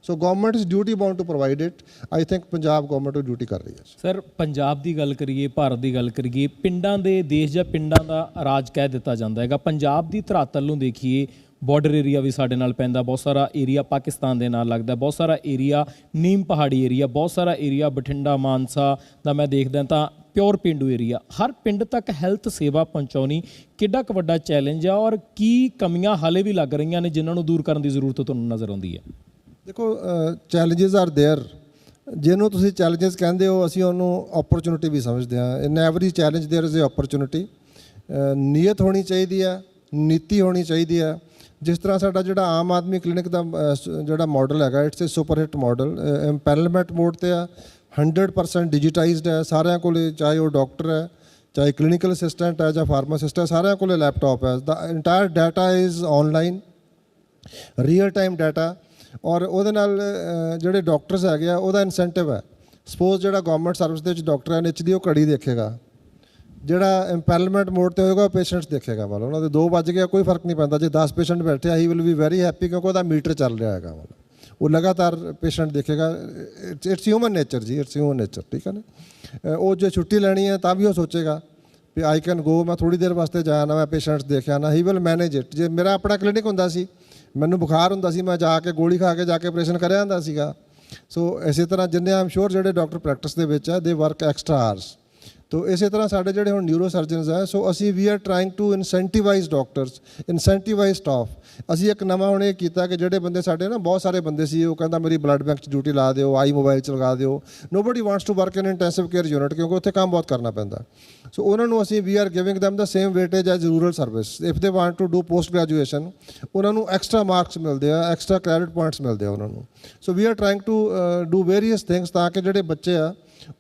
So government is duty bound to provide it I think Punjab government ਉਹ ਡਿਊਟੀ ਕਰ ਰਹੀ ਹੈ ਸਰ ਪੰਜਾਬ ਦੀ ਗੱਲ ਕਰੀਏ ਭਾਰਤ ਦੀ ਗੱਲ ਕਰੀਏ ਪਿੰਡਾਂ ਦੇ ਦੇਸ਼ ਜਾਂ ਪਿੰਡਾਂ ਦਾ ਰਾਜ ਕਹਿ ਦਿੱਤਾ ਜਾਂਦਾ ਹੈਗਾ ਪੰਜਾਬ ਦੀ ਧਰਾਤਲ ਨੂੰ ਦੇਖੀਏ ਬਾਰਡਰ ਏਰੀਆ ਵੀ ਸਾਡੇ ਨਾਲ ਪੈਂਦਾ ਬਹੁਤ ਸਾਰਾ ਏਰੀਆ ਪਾਕਿਸਤਾਨ ਦੇ ਨਾਲ ਲੱਗਦਾ ਬਹੁਤ ਸਾਰਾ ਏਰੀਆ ਨੀਮ ਪਹਾੜੀ ਏਰੀਆ ਬਹੁਤ ਸਾਰਾ ਏਰੀਆ ਬਠਿੰਡਾ ਮਾਨਸਾ ਦਾ ਮੈਂ ਦੇਖਦਾ ਤਾਂ ਪਿਓਰ ਪਿੰਡੂ ਏਰੀਆ ਹਰ ਪਿੰਡ ਤੱਕ ਹੈਲਥ ਸੇਵਾ ਪਹੁੰਚਾਉਣੀ ਕਿੱਡਾ ਕੁ ਵੱਡਾ ਚੈਲੰਜ ਆ ਔਰ ਕੀ ਕਮੀਆਂ ਹਾਲੇ ਵੀ ਲੱਗ ਰਹੀਆਂ ਨੇ ਜਿਨ੍ਹਾਂ ਨੂੰ ਦੂਰ ਕਰਨ ਦੀ ਜ਼ਰੂਰਤ ਤੁਹਾਨੂੰ ਨਜ਼ਰ ਆਉਂਦੀ ਹੈ ਦੇਖੋ ਚੈਲੰਜਸ ਆਰ देयर ਜਿਹਨੂੰ ਤੁਸੀਂ ਚੈਲੰਜਸ ਕਹਿੰਦੇ ਹੋ, ਅਸੀਂ ਉਹਨੂੰ ਓਪਰਚ्युनिटी ਵੀ ਸਮਝਦੇ ਹਾਂ। In every challenge there is a opportunity ਨੀਅਤ ਹੋਣੀ ਚਾਹੀਦੀ ਆ ਨੀਤੀ ਹੋਣੀ ਚਾਹੀਦੀ ਆ ਜਿਸ ਤਰ੍ਹਾਂ ਸਾਡਾ ਜਿਹੜਾ ਆਮ ਆਦਮੀ ਕਲੀਨਿਕ ਦਾ ਜਿਹੜਾ ਮਾਡਲ ਹੈਗਾ it's a super hit model empanelment mode ਤੇ ਆ 100% ਡਿਜੀਟਾਈਜ਼ਡ ਹੈ। ਸਾਰਿਆਂ ਕੋਲ ਚਾਹੇ ਉਹ ਡਾਕਟਰ ਹੈ, ਚਾਹੇ ਕਲੀਨਿਕਲ ਅਸਿਸਟੈਂਟ ਹੈ ਜਾਂ ਫਾਰਮਾਸਿਸਟ ਹੈ, ਸਾਰਿਆਂ ਕੋਲ ਲੈਪਟਾਪ ਹੈ। ਦਾ entire data is online real time data ਔਰ ਉਹਦੇ ਨਾਲ ਜਿਹੜੇ ਡਾਕਟਰਸ ਹੈਗੇ ਆ, ਉਹਦਾ ਇਨਸੈਂਟਿਵ ਹੈ। ਸਪੋਜ਼ ਜਿਹੜਾ ਗਵਰਨਮੈਂਟ ਸਰਵਿਸ ਦੇ ਵਿੱਚ ਡਾਕਟਰ ਐਨ ਨਿਚ ਦੀ ਉਹ ਘੜੀ ਦੇਖੇਗਾ। ਜਿਹੜਾ ਇੰਪੈਨਲਮੈਂਟ ਮੋਡ ਤੇ ਹੋਏਗਾ, ਉਹ ਪੇਸ਼ੈਂਟਸ ਦੇਖੇਗਾ ਮਤਲਬ ਉਹਨਾਂ ਦੇ 2 ਵੱਜ ਗਿਆ ਕੋਈ ਫ਼ਰਕ ਨਹੀਂ ਪੈਂਦਾ। ਜੇ 10 ਪੇਸ਼ੈਂਟ ਬੈਠੇ ਆ he will be very happy ਕਿਉਂਕਿ ਉਹਦਾ ਮੀਟਰ ਚੱਲ ਰਿਹਾ ਹੈਗਾ ਮਤਲਬ ਉਹ ਲਗਾਤਾਰ ਪੇਸ਼ੈਂਟ ਦੇਖੇਗਾ। ਇਟਸ ਹਿਊਮਨ ਨੇਚਰ ਜੀ ਇਟਸ ਹਿਊਮਨ ਨੇਚਰ ਠੀਕ ਹੈ ਨਾ? ਉਹ ਜੇ ਛੁੱਟੀ ਲੈਣੀ ਹੈ, ਤਾਂ ਵੀ ਉਹ ਸੋਚੇਗਾ ਵੀ ਆਈ ਕੈਨ ਗੋ ਮੈਂ ਥੋੜੀ ਦੇਰ ਵਾਸਤੇ ਜਾਇਆ ਨਾ ਮੈਂ ਪੇਸ਼ੈਂਟਸ ਦੇਖਿਆ ਨਾ ਹੀ ਵਿਲ ਮੈਨੇਜ ਇਟ ਜੇ ਮੇਰਾ ਆਪਣਾ ਕਲੀਨਿਕ ਹੁੰਦਾ ਸੀ ਮੈਨੂੰ ਬੁਖਾਰ ਹੁੰਦਾ ਸੀ, ਮੈਂ ਜਾ ਕੇ ਗੋਲੀ ਖਾ ਕੇ ਜਾ ਕੇ ਆਪਰੇਸ਼ਨ ਕਰਿਆ ਹੁੰਦਾ ਸੀਗਾ। ਸੋ ਇਸੇ ਤਰ੍ਹਾਂ ਜਿੰਨੇ ਆਮ ਸ਼ੋਰ ਜਿਹੜੇ ਡਾਕਟਰ ਪ੍ਰੈਕਟਿਸ ਦੇ ਵਿੱਚ ਹੈ ਦੇ ਵਰਕ ਐਕਸਟਰਾ ਆਰਸ ਤੋ ਇਸੇ ਤਰ੍ਹਾਂ ਸਾਡੇ ਜਿਹੜੇ ਹੁਣ ਨਿਊਰੋ ਸਰਜਨਸ ਆ, ਸੋ ਅਸੀਂ we are trying to incentivize doctors incentivize staff ਅਸੀਂ ਇੱਕ ਨਵਾਂ ਹੁਣ ਇਹ ਕੀਤਾ ਕਿ ਜਿਹੜੇ ਬੰਦੇ ਸਾਡੇ ਨਾ, ਬਹੁਤ ਸਾਰੇ ਬੰਦੇ ਸੀ, ਉਹ ਕਹਿੰਦਾ ਮੇਰੀ ਬਲੱਡ ਬੈਂਕ 'ਚ ਡਿਊਟੀ ਲਾ ਦਿਓ, ਆਈ ਮੋਬਾਈਲ 'ਚ ਲਗਾ ਦਿਓ। Nobody wants to work in intensive care unit ਕਿਉਂਕਿ ਉੱਥੇ ਕੰਮ ਬਹੁਤ ਕਰਨਾ ਪੈਂਦਾ। ਸੋ ਉਹਨਾਂ ਨੂੰ ਅਸੀਂ we are giving them the same weightage as rural service if they want to do post graduation ਉਹਨਾਂ ਨੂੰ ਐਕਸਟਰਾ ਮਾਰਕਸ ਮਿਲਦੇ ਆ ਐਕਸਟਰਾ ਕ੍ਰੈਡਿਟ ਪੁਆਇੰਟਸ ਮਿਲਦੇ ਆ ਉਹਨਾਂ ਨੂੰ। So we are trying to do various things ਤਾਂ ਕਿ ਜਿਹੜੇ ਬੱਚੇ ਆ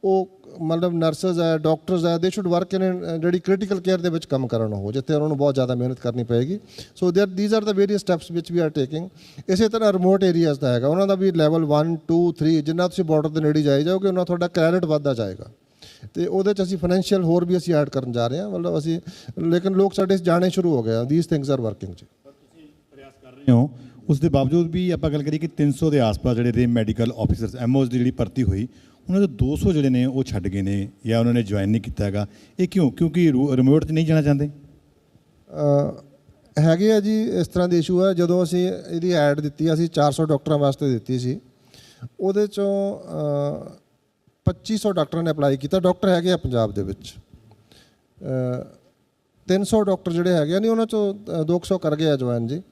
ਉਹ ਮਤਲਬ ਨਰਸਸ ਹੈ ਡਾਕਟਰਸ ਹੈ ਦੇ ਸ਼ੁੱਡ ਵਰਕ ਇਨ ਜਿਹੜੀ ਕ੍ਰਿਟੀਕਲ ਕੇਅਰ ਦੇ ਵਿੱਚ ਕੰਮ ਕਰਨ ਉਹ, ਜਿੱਥੇ ਉਹਨਾਂ ਨੂੰ ਬਹੁਤ ਜ਼ਿਆਦਾ ਮਿਹਨਤ ਕਰਨੀ ਪਏਗੀ। So there these are the various steps ਵਿੱਚ ਵੀ ਆਰ ਟੇਕਿੰਗ ਇਸੇ ਤਰ੍ਹਾਂ ਰਿਮੋਟ ਏਰੀਆਜ਼ ਦਾ ਹੈਗਾ, ਉਹਨਾਂ ਦਾ ਵੀ ਲੈਵਲ 1 2 3 ਜਿੰਨਾ ਤੁਸੀਂ ਬਾਰਡਰ ਦੇ ਨੇੜੇ ਜਾਈ ਜਾਓਗੇ, ਉਹਨਾਂ ਤੁਹਾਡਾ ਕ੍ਰੈਡਿਟ ਵੱਧਦਾ ਜਾਏਗਾ। ਤੇ ਉਹਦੇ ਚ ਅਸੀਂ ਫਾਈਨੈਂਸ਼ੀਅਲ ਹੋਰ ਵੀ ਅਸੀਂ ਐਡ ਕਰਨ ਜਾ ਰਹੇ ਹਾਂ, ਮਤਲਬ ਅਸੀਂ, ਲੇਕਿਨ ਲੋਕ ਸਾਡੇ ਜਾਣੇ ਸ਼ੁਰੂ ਹੋ ਗਏ ਆ ਥੀਸ ਥਿੰਗਸ ਆਰ ਵਰਕਿੰਗ ਜੀ। ਰਹੇ ਹੋ, ਉਸ ਦੇ ਬਾਵਜੂਦ ਵੀ ਆਪਾਂ ਗੱਲ ਕਰੀਏ ਕਿ 300 ਦੇ ਆਸ-ਪਾਸ ਜਿਹੜੇ ਨੇ ਮੈਡੀਕਲ ਆਫੀਸਰਸ ਐਮਓਸ ਦੀ ਜਿਹੜੀ ਭਰਤੀ ਹੋਈ ਉਹਨਾਂ ਦੇ 200 ਜਿਹੜੇ ਨੇ ਉਹ ਛੱਡ ਗਏ ਨੇ ਜਾਂ ਉਹਨਾਂ ਨੇ ਜੁਆਇਨ ਨਹੀਂ ਕੀਤਾ ਹੈਗਾ। ਇਹ ਕਿਉਂ? ਕਿਉਂਕਿ ਰਿਮੋਟ 'ਚ ਨਹੀਂ ਜਾਣਾ ਚਾਹੁੰਦੇ? ਹੈਗੇ ਆ ਜੀ ਇਸ ਤਰ੍ਹਾਂ ਦੀ ਇਸ਼ੂ ਆ। ਜਦੋਂ ਅਸੀਂ ਇਹਦੀ ਐਡ ਦਿੱਤੀ ਅਸੀਂ 400 ਡਾਕਟਰਾਂ ਵਾਸਤੇ ਦਿੱਤੀ ਸੀ। ਉਹਦੇ ਚੋਂ ਅਹ, 2500 ਡਾਕਟਰਾਂ ਨੇ ਅਪਲਾਈ ਕੀਤਾ। ਡਾਕਟਰ ਹੈਗੇ ਆ ਪੰਜਾਬ ਦੇ ਵਿੱਚ। 300 ਡਾਕਟਰ ਜਿਹੜੇ ਹੈਗੇ ਆ ਨਹੀਂ ਉਹਨਾਂ ਚੋਂ ਅਹ, 200 ਕਰ ਗਏ ਆ ਜਵਾਨ ਜੀ।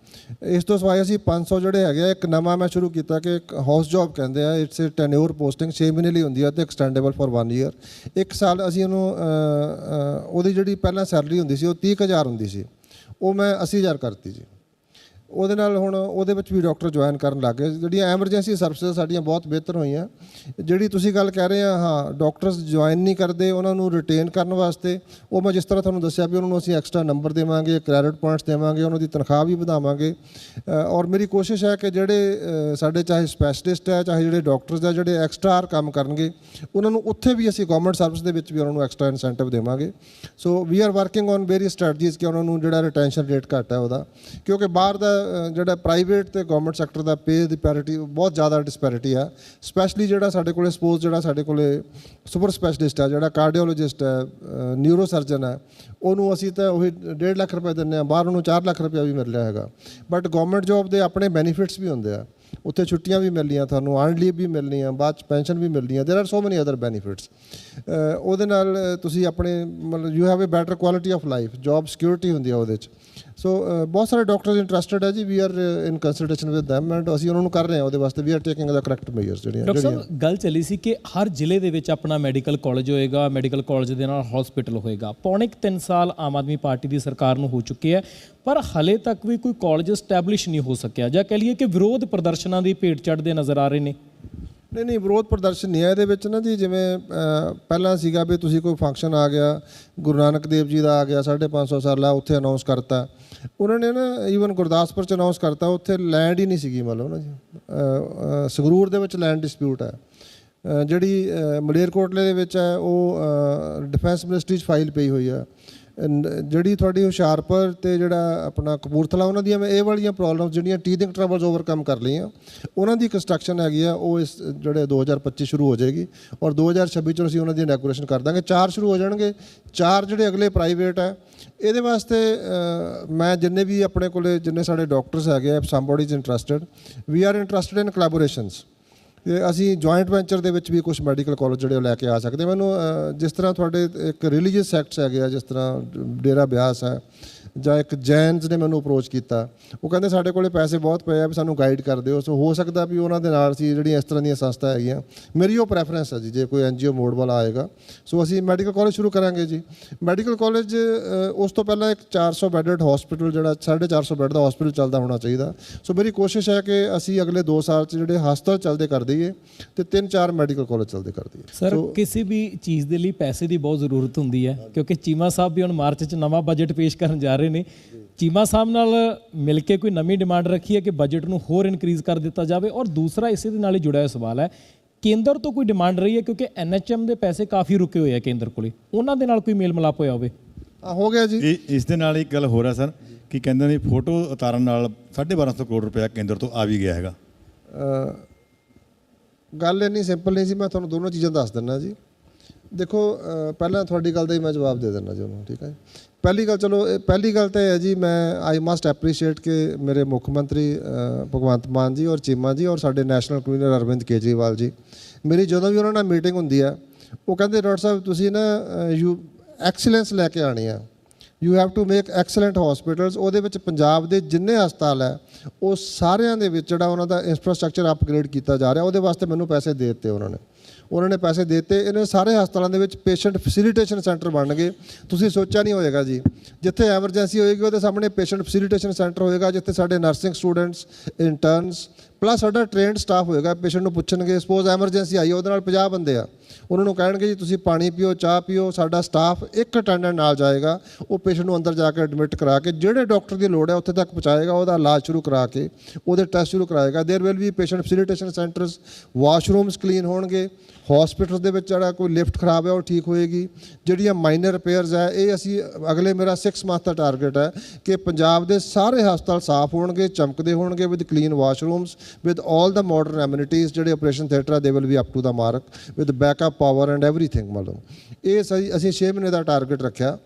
ਇਸ ਤੋਂ ਸਿਵਾਏ ਅਸੀਂ 500 ਜਿਹੜੇ ਹੈਗੇ ਆ ਇੱਕ ਨਵਾਂ ਮੈਂ ਸ਼ੁਰੂ ਕੀਤਾ ਕਿ ਇੱਕ ਹਾਊਸ ਜੌਬ ਕਹਿੰਦੇ ਆ ਇਟਸ ਅ ਟੈਨਿਓਰ ਪੋਸਟਿੰਗ 6 ਮਹੀਨੇ ਲਈ ਹੁੰਦੀ ਆ ਤੇ ਐਕਸਟੈਂਡੇਬਲ ਫॉर 1 ਈਅਰ ਇੱਕ ਸਾਲ ਅਸੀਂ ਉਹਨੂੰ ਉਹਦੀ ਜਿਹੜੀ ਪਹਿਲਾਂ ਸੈਲਰੀ ਹੁੰਦੀ ਸੀ ਉਹ 30000 ਹੁੰਦੀ ਸੀ। ਉਹ ਮੈਂ 80000 ਕਰਤੀ ਜੀ। ਉਹਦੇ ਨਾਲ ਹੁਣ ਉਹਦੇ ਵਿੱਚ ਵੀ ਡਾਕਟਰ ਜੁਆਇਨ ਕਰਨ ਲੱਗ ਗਏ। ਜਿਹੜੀਆਂ ਐਮਰਜੈਂਸੀ ਸਰਵਿਸਿਜ਼ ਸਾਡੀਆਂ ਬਹੁਤ ਬਿਹਤਰ ਹੋਈਆਂ। ਜਿਹੜੀ ਤੁਸੀਂ ਗੱਲ ਕਹਿ ਰਹੇ ਆ, ਹਾਂ ਡਾਕਟਰਸ ਜੁਆਇਨ ਨਹੀਂ ਕਰਦੇ, ਉਹਨਾਂ ਨੂੰ ਰਿਟੇਨ ਕਰਨ ਵਾਸਤੇ, ਉਹ ਮੈਂ ਜਿਸ ਤਰ੍ਹਾਂ ਤੁਹਾਨੂੰ ਦੱਸਿਆ ਵੀ ਉਹਨਾਂ ਨੂੰ ਅਸੀਂ ਐਕਸਟਰਾ ਨੰਬਰ ਦੇਵਾਂਗੇ ਕ੍ਰੈਡਿਟ ਪੁਆਇੰਟਸ ਦੇਵਾਂਗੇ, ਉਹਨਾਂ ਦੀ ਤਨਖਾਹ ਵੀ ਵਧਾਵਾਂਗੇ। ਔਰ ਮੇਰੀ ਕੋਸ਼ਿਸ਼ ਹੈ ਕਿ ਜਿਹੜੇ ਸਾਡੇ ਚਾਹੇ ਸਪੈਸ਼ਲਿਸਟ ਹੈ, ਚਾਹੇ ਜਿਹੜੇ ਡਾਕਟਰਸ ਹੈ, ਜਿਹੜੇ ਐਕਸਟਰਾ ਕੰਮ ਕਰਨਗੇ, ਉਹਨਾਂ ਨੂੰ ਉੱਥੇ ਵੀ ਅਸੀਂ ਗਵਰਨਮੈਂਟ ਸਰਵਿਸ ਦੇ ਵਿੱਚ ਵੀ ਉਹਨਾਂ ਨੂੰ ਐਕਸਟਰਾ ਇਨਸੈਂਟਿਵ ਦੇਵਾਂਗੇ। So we are working on various strategies ਕਿ ਉਹਨਾਂ ਨੂੰ ਜਿਹੜਾ ਰਿਟੈਂਸ਼ਨ ਰੇਟ ਘੱਟ ਹੈ ਉਹਦਾ। ਕਿਉਂਕਿ ਬਾਹਰ ਦਾ ਜਿਹੜਾ ਪ੍ਰਾਈਵੇਟ ਤੇ ਗਵਰਨਮੈਂਟ ਸੈਕਟਰ ਦਾ ਪੇ ਦੀ ਪੈਰਿਟੀ ਬਹੁਤ ਜ਼ਿਆਦਾ ਡਿਸਪੈਰਿਟੀ ਆ ਸਪੈਸ਼ਲੀ ਜਿਹੜਾ ਸਾਡੇ ਕੋਲੇ ਸਪੋਜ਼ ਜਿਹੜਾ ਸਾਡੇ ਕੋਲੇ ਸੁਪਰ ਸਪੈਸ਼ਲਿਸਟ ਆ ਜਿਹੜਾ ਕਾਰਡੀਓਲੋਜਿਸਟ ਹੈ ਨਿਊਰੋ ਸਰਜਨ ਹੈ ਉਹਨੂੰ ਅਸੀਂ ਤਾਂ ਉਹੀ 1.5 ਲੱਖ ਰੁਪਏ ਦਿੰਦੇ ਆ ਬਾਹਰ ਉਹਨੂੰ 4 ਲੱਖ ਰੁਪਏ ਵੀ ਮਿਲ ਰਿਹਾ ਹੈਗਾ ਬਟ ਗਵਰਨਮੈਂਟ ਜੌਬ ਦੇ ਆਪਣੇ ਬੈਨੀਫਿਟਸ ਵੀ ਹੁੰਦੇ ਆ ਉੱਥੇ ਛੁੱਟੀਆਂ ਵੀ ਮਿਲਣੀਆਂ ਤੁਹਾਨੂੰ ਅਰਨ ਲੀਵ ਵੀ ਮਿਲਣੀਆਂ ਬਾਅਦ ਚ ਪੈਨਸ਼ਨ ਵੀ ਮਿਲਣੀ ਆ there are so many other benefits ਉਹਦੇ ਨਾਲ ਅ, ਤੁਸੀਂ ਆਪਣੇ ਮਤਲਬ you have a better quality of life job security ਹੁੰਦੀ ਆ ਉਹਦੇ ਚ ਸੋ ਬਹੁਤ ਸਾਰੇ ਡਾਕਟਰਸ ਇੰਟਰਸਟਿਡ ਹੈ ਜੀ we are in consultation with them and ਅਸੀਂ ਉਹਨਾਂ ਨੂੰ ਕਰ ਰਹੇ ਹਾਂ ਉਹਦੇ ਵਾਸਤੇ we are taking the correct measures ਜਿਹੜੀਆਂ ਡਾਕਟਰ ਸਾਹਿਬ ਗੱਲ ਚੱਲੀ ਸੀ ਕਿ ਹਰ ਜ਼ਿਲ੍ਹੇ ਦੇ ਵਿੱਚ ਆਪਣਾ ਮੈਡੀਕਲ ਕਾਲਜ ਹੋਏਗਾ ਮੈਡੀਕਲ ਕਾਲਜ ਦੇ ਨਾਲ ਹਸਪੀਟਲ ਹੋਏਗਾ। ਪੌਣੇ 3 ਸਾਲ ਆਮ ਆਦਮੀ ਪਾਰਟੀ ਦੀ ਸਰਕਾਰ ਨੂੰ ਹੋ ਚੁੱਕੇ ਹੈ ਪਰ ਹਲੇ ਤੱਕ ਵੀ ਕੋਈ ਕਾਲਜ ਸਟੈਬਲਿਸ਼ ਨਹੀਂ ਹੋ ਸਕਿਆ। ਜਾਂ ਕਹ ਲਈਏ ਕਿ ਵਿਰੋਧ ਪ੍ਰਦਰਸ਼ਨਾਂ ਦੀ ਭੇਟ ਚੜ੍ਹਦੇ ਨਜ਼ਰ ਆ ਰਹੇ ਨੇ। ਨਹੀਂ ਨਹੀਂ ਵਿਰੋਧ ਪ੍ਰਦਰਸ਼ਨ ਨਹੀਂ ਹੈ ਇਹਦੇ ਵਿੱਚ ਨਾ ਜੀ ਜਿਵੇਂ ਪਹਿਲਾਂ ਸੀਗਾ ਵੀ ਤੁਸੀਂ ਕੋਈ ਫੰਕਸ਼ਨ ਆ ਗਿਆ ਗੁਰੂ ਨਾਨਕ ਦੇਵ ਜੀ ਦਾ ਆ ਗਿਆ 550 ਸਾਲਾ ਉੱਥੇ ਅਨਾਉਂਸ ਕਰਤਾ। ਉਹਨਾਂ ਨੇ ਨਾ ਈਵਨ ਗੁਰਦਾਸਪੁਰ ਚ ਅਨਾਉਂਸ ਕਰਤਾ, ਉੱਥੇ ਲੈਂਡ ਹੀ ਨਹੀਂ ਸੀਗੀ ਮਤਲਬ ਨਾ ਜੀ। ਸੰਗਰੂਰ ਦੇ ਵਿੱਚ ਲੈਂਡ ਡਿਸਪਿਊਟ ਹੈ। ਜਿਹੜੀ ਮਲੇਰਕੋਟਲੇ ਦੇ ਵਿੱਚ ਹੈ, ਉਹ ਡਿਫੈਂਸ ਮਿਨਿਸਟਰੀ 'ਚ ਫਾਈਲ ਪਈ ਹੋਈ ਆ ਜਿਹੜੀ ਤੁਹਾਡੀ ਹੁਸ਼ਿਆਰਪੁਰ ਤੇ ਜਿਹੜਾ ਆਪਣਾ ਕਪੂਰਥਲਾ, ਉਹਨਾਂ ਦੀਆਂ ਮੈਂ ਇਹ ਵਾਲੀਆਂ ਪ੍ਰੋਬਲਮਸ ਜਿਹੜੀਆਂ ਟੀਥਿੰਗ ਟਰਬਲਸ ਓਵਰਕਮ ਕਰ ਲਈਆਂ, ਉਹਨਾਂ ਦੀ ਕੰਸਟਰਕਸ਼ਨ ਹੈਗੀ ਆ, ਉਹ ਇਸ ਜਿਹੜੇ 2025 ਸ਼ੁਰੂ ਹੋ ਜਾਏਗੀ ਔਰ 2026 ਚ ਅਸੀਂ ਉਹਨਾਂ ਦੀ ਡੈਕੋਰੇਸ਼ਨ ਕਰ ਦਾਂਗੇ। ਚਾਰ ਸ਼ੁਰੂ ਹੋ ਜਾਣਗੇ, ਚਾਰ ਜਿਹੜੇ ਅਗਲੇ ਪ੍ਰਾਈਵੇਟ ਹੈ ਇਹਦੇ ਵਾਸਤੇ ਮੈਂ ਜਿੰਨੇ ਵੀ ਆਪਣੇ ਕੋਲੇ ਜਿੰਨੇ ਸਾਡੇ ਡਾਕਟਰਸ ਹੈਗੇ ਆ somebody is interested we are interested in collaborations ਤੇ ਅਸੀਂ ਜੁਆਇੰਟ ਵੈਂਚਰ ਦੇ ਵਿੱਚ ਵੀ ਕੁਝ ਮੈਡੀਕਲ ਕਾਲਜ ਜਿਹੜੇ ਉਹ ਲੈ ਕੇ ਆ ਸਕਦੇ। ਮੈਨੂੰ ਜਿਸ ਤਰ੍ਹਾਂ ਤੁਹਾਡੇ ਇੱਕ ਰਿਲੀਜੀਅਸ ਸੈਕਟਸ ਹੈਗੇ ਆ, ਜਿਸ ਤਰ੍ਹਾਂ ਡੇਰਾ ਬਿਆਸ ਹੈ ਜਾਂ ਇੱਕ ਜੈਨਸ ਨੇ ਮੈਨੂੰ ਅਪਰੋਚ ਕੀਤਾ। ਉਹ ਕਹਿੰਦੇ ਸਾਡੇ ਕੋਲੇ ਪੈਸੇ ਬਹੁਤ ਪਏ ਆ ਵੀ ਸਾਨੂੰ ਗਾਈਡ ਕਰ ਦਿਓ। ਸੋ ਹੋ ਸਕਦਾ ਵੀ ਉਹਨਾਂ ਦੇ ਨਾਲ ਸੀ ਜਿਹੜੀਆਂ ਇਸ ਤਰ੍ਹਾਂ ਦੀਆਂ ਸੰਸਥਾ ਹੈਗੀਆਂ ਮੇਰੀ ਉਹ ਪ੍ਰੈਫਰੈਂਸ ਹੈ ਜੀ ਜੇ ਕੋਈ ਐਨਜੀਓ ਮੋਡ ਵਾਲਾ ਆਏਗਾ। ਸੋ ਅਸੀਂ ਮੈਡੀਕਲ ਕਾਲਜ ਸ਼ੁਰੂ ਕਰਾਂਗੇ ਜੀ। ਮੈਡੀਕਲ ਕਾਲਜ ਉਸ ਤੋਂ ਪਹਿਲਾਂ ਇੱਕ 400 ਬੈੱਡਡ ਹਸਪੀਟਲ ਜਿਹੜਾ 450 ਬੈੱਡ ਦਾ ਹਸਪੀਟਲ ਚੱਲਦਾ ਹੋਣਾ ਚਾਹੀਦਾ। ਸੋ ਮੇਰੀ ਕੋਸ਼ਿਸ਼ ਹੈ ਕਿ ਅਸੀਂ ਅਗਲੇ 2 ਸਾਲ 'ਚ ਜਿਹੜੇ ਹਸਪਤਾਲ ਚੱਲਦੇ ਕਰ ਦਈਏ ਤੇ 3-4 ਮੈਡੀਕਲ ਕਾਲਜ ਚੱਲਦੇ ਕਰ ਦਈਏ। ਸਰ ਕਿਸੇ ਵੀ ਚੀਜ਼ ਦੇ ਲਈ ਪੈਸੇ ਦੀ ਬਹੁਤ ਜ਼ਰੂਰਤ ਹੁੰਦੀ ਹੈ ਕਿਉਂਕਿ ਚੀਮਾ ਸਾਹਿਬ ਵੀ ਹੁਣ ਮਾਰਚ 'ਚ ਨਵਾਂ ਬਜਟ ਪੇਸ਼ ਕਰਨ ਜਾ ਰਹੇ ਨੇ। ਚੀਮਾ ਸਾਹਿਬ ਨਾਲ ਮਿਲ ਕੇ ਕੋਈ ਨਵੀਂ ਡਿਮਾਂਡ ਰੱਖੀ ਹੈ ਕਿ ਬਜਟ ਨੂੰ ਹੋਰ ਇਨਕਰੀਜ਼ ਕਰ ਦਿੱਤਾ ਜਾਵੇ ਔਰ ਦੂਸਰਾ ਇਸੇ ਦੇ ਨਾਲ ਹੀ ਜੁੜਿਆ ਸਵਾਲ ਹੈ ਕੇਂਦਰ ਤੋਂ ਕੋਈ ਡਿਮਾਂਡ ਰਹੀ ਹੈ ਕਿਉਂਕਿ ਐਨਐਚਐਮ ਦੇ ਪੈਸੇ ਕਾਫੀ ਰੁਕੇ ਹੋਏ ਆ ਕੇਂਦਰ ਕੋਲੇ। ਉਹਨਾਂ ਦੇ ਨਾਲ ਕੋਈ ਮੇਲ ਮਿਲਾਪ ਹੋਇਆ ਹੋਵੇ? ਆ ਹੋ ਗਿਆ ਜੀ। ਇਸ ਦੇ ਨਾਲ ਇੱਕ ਗੱਲ ਹੋਰ ਹੈ ਸਰ ਕਿ ਕਹਿੰਦੇ ਨੇ ਫੋਟੋ ਉਤਾਰਨ ਨਾਲ 1250 ਕਰੋੜ ਰੁਪਇਆ ਕੇਂਦਰ ਤੋਂ ਆ ਵੀ ਗਿਆ ਹੈਗਾ। ਗੱਲ ਇੰਨੀ ਸਿੰਪਲ ਨਹੀਂ ਸੀ ਮੈਂ ਤੁਹਾਨੂੰ ਦੋਨੋਂ ਚੀਜ਼ਾਂ ਦੱਸ ਦਿੰਦਾ ਜੀ। ਦੇਖੋ ਪਹਿਲਾਂ ਤੁਹਾਡੀ ਗੱਲ ਦਾ ਹੀ ਮੈਂ ਜਵਾਬ ਦੇ ਦਿੰਦਾ ਜੀ ਉਹਨੂੰ ਠੀਕ ਹੈ ਪਹਿਲੀ ਗੱਲ ਚਲੋ, ਇਹ ਪਹਿਲੀ ਗੱਲ ਤਾਂ ਇਹ ਹੈ ਜੀ, ਮੈਂ ਆਈ ਮਸਟ ਐਪਰੀਸ਼ੀਏਟ ਕਿ ਮੇਰੇ ਮੁੱਖ ਮੰਤਰੀ ਭਗਵੰਤ ਮਾਨ ਜੀ ਔਰ ਚੀਮਾ ਜੀ ਔਰ ਸਾਡੇ ਨੈਸ਼ਨਲ ਕਨਵੀਨਰ ਅਰਵਿੰਦ ਕੇਜਰੀਵਾਲ ਜੀ, ਮੇਰੀ ਜਦੋਂ ਵੀ ਉਹਨਾਂ ਨਾਲ ਮੀਟਿੰਗ ਹੁੰਦੀ ਆ ਉਹ ਕਹਿੰਦੇ, ਡਾਕਟਰ ਸਾਹਿਬ, ਤੁਸੀਂ ਨਾ ਯੂ ਐਕਸੀਲੈਂਸ ਲੈ ਕੇ ਆਣੀ ਆ you have to make excellent hospitals ਉਹਦੇ ਵਿੱਚ ਪੰਜਾਬ ਦੇ ਜਿੰਨੇ ਹਸਪਤਾਲ ਹੈ, ਉਹ ਸਾਰਿਆਂ ਦੇ ਵਿੱਚ ਜਿਹੜਾ ਉਹਨਾਂ ਦਾ ਇਨਫਰਾਸਟ੍ਰਕਚਰ ਅਪਗ੍ਰੇਡ ਕੀਤਾ ਜਾ ਰਿਹਾ, ਉਹਦੇ ਵਾਸਤੇ ਮੈਨੂੰ ਪੈਸੇ ਦੇ ਦਿੱਤੇ ਉਹਨਾਂ ਨੇ। ਉਹਨਾਂ ਨੇ ਪੈਸੇ ਦਿੱਤੇ, ਇਹਨਾਂ ਸਾਰੇ ਹਸਪਤਾਲਾਂ ਦੇ ਵਿੱਚ ਪੇਸ਼ੈਂਟ ਫੈਸਿਲਿਟੇਸ਼ਨ ਸੈਂਟਰ ਬਣ ਗਏ। ਤੁਸੀਂ ਸੋਚਿਆ ਨਹੀਂ ਹੋਏਗਾ ਜੀ। ਜਿੱਥੇ ਐਮਰਜੈਂਸੀ ਹੋਏਗੀ, ਉਹਦੇ ਸਾਹਮਣੇ ਪੇਸ਼ੈਂਟ ਫੈਸਿਲਿਟੇਸ਼ਨ ਸੈਂਟਰ ਹੋਏਗਾ, ਜਿੱਥੇ ਸਾਡੇ ਨਰਸਿੰਗ ਸਟੂਡੈਂਟਸ ਇੰਟਰਨਸ ਪਲੱਸ ਸਾਡਾ ਟ੍ਰੇਨਡ ਸਟਾਫ ਹੋਏਗਾ ਪੇਸ਼ੈਂਟ ਨੂੰ ਪੁੱਛਣਗੇ ਸਪੋਜ਼ ਐਮਰਜੈਂਸੀ ਆਈ ਹੈ, ਉਹਦੇ ਨਾਲ 50 ਬੰਦੇ ਆ ਉਹਨਾਂ ਨੂੰ ਕਹਿਣਗੇ ਜੀ ਤੁਸੀਂ ਪਾਣੀ ਪੀਓ ਚਾਹ ਪੀਓ ਸਾਡਾ ਸਟਾਫ ਇੱਕ ਅਟੈਂਡੈਂਟ ਨਾਲ ਜਾਏਗਾ ਉਹ ਪੇਸ਼ੈਂਟ ਨੂੰ ਅੰਦਰ ਜਾ ਕੇ ਐਡਮਿਟ ਕਰਾ ਕੇ ਜਿਹੜੇ ਡਾਕਟਰ ਦੀ ਲੋੜ ਹੈ ਉੱਥੇ ਤੱਕ ਪਹੁੰਚਾਏਗਾ ਉਹਦਾ ਇਲਾਜ ਸ਼ੁਰੂ ਕਰਾ ਕੇ ਉਹਦੇ ਟੈਸਟ ਸ਼ੁਰੂ ਕਰਾਏਗਾ there will be patient facilitation centres washrooms clean ਹੋਣਗੇ ਹਸਪੀਟਲ ਦੇ ਵਿੱਚ ਜਿਹੜਾ ਕੋਈ ਲਿਫਟ ਖਰਾਬ ਹੈ ਉਹ ਠੀਕ ਹੋਏਗੀ ਜਿਹੜੀਆਂ ਮਾਈਨਰ ਰਿਪੇਅਰਸ ਹੈ ਇਹ ਅਸੀਂ ਅਗਲੇ ਮੇਰਾ 6 ਮੰਥ ਦਾ ਟਾਰਗੇਟ ਹੈ ਕਿ ਪੰਜਾਬ ਦੇ ਸਾਰੇ ਹਸਪਤਾਲ ਸਾਫ਼ ਹੋਣਗੇ ਚਮਕਦੇ ਹੋਣਗੇ with clean washrooms with all the modern amenities ਜਿਹੜੇ ਆਪਰੇਸ਼ਨ ਥੀਏਟਰ ਦੇ will be up to the mark with backup power and everything ਮਤਲਬ। ਇਹ ਸਹੀ, ਅਸੀਂ 6 ਮਹੀਨੇ ਦਾ ਟਾਰਗੇਟ ਰੱਖਿਆ।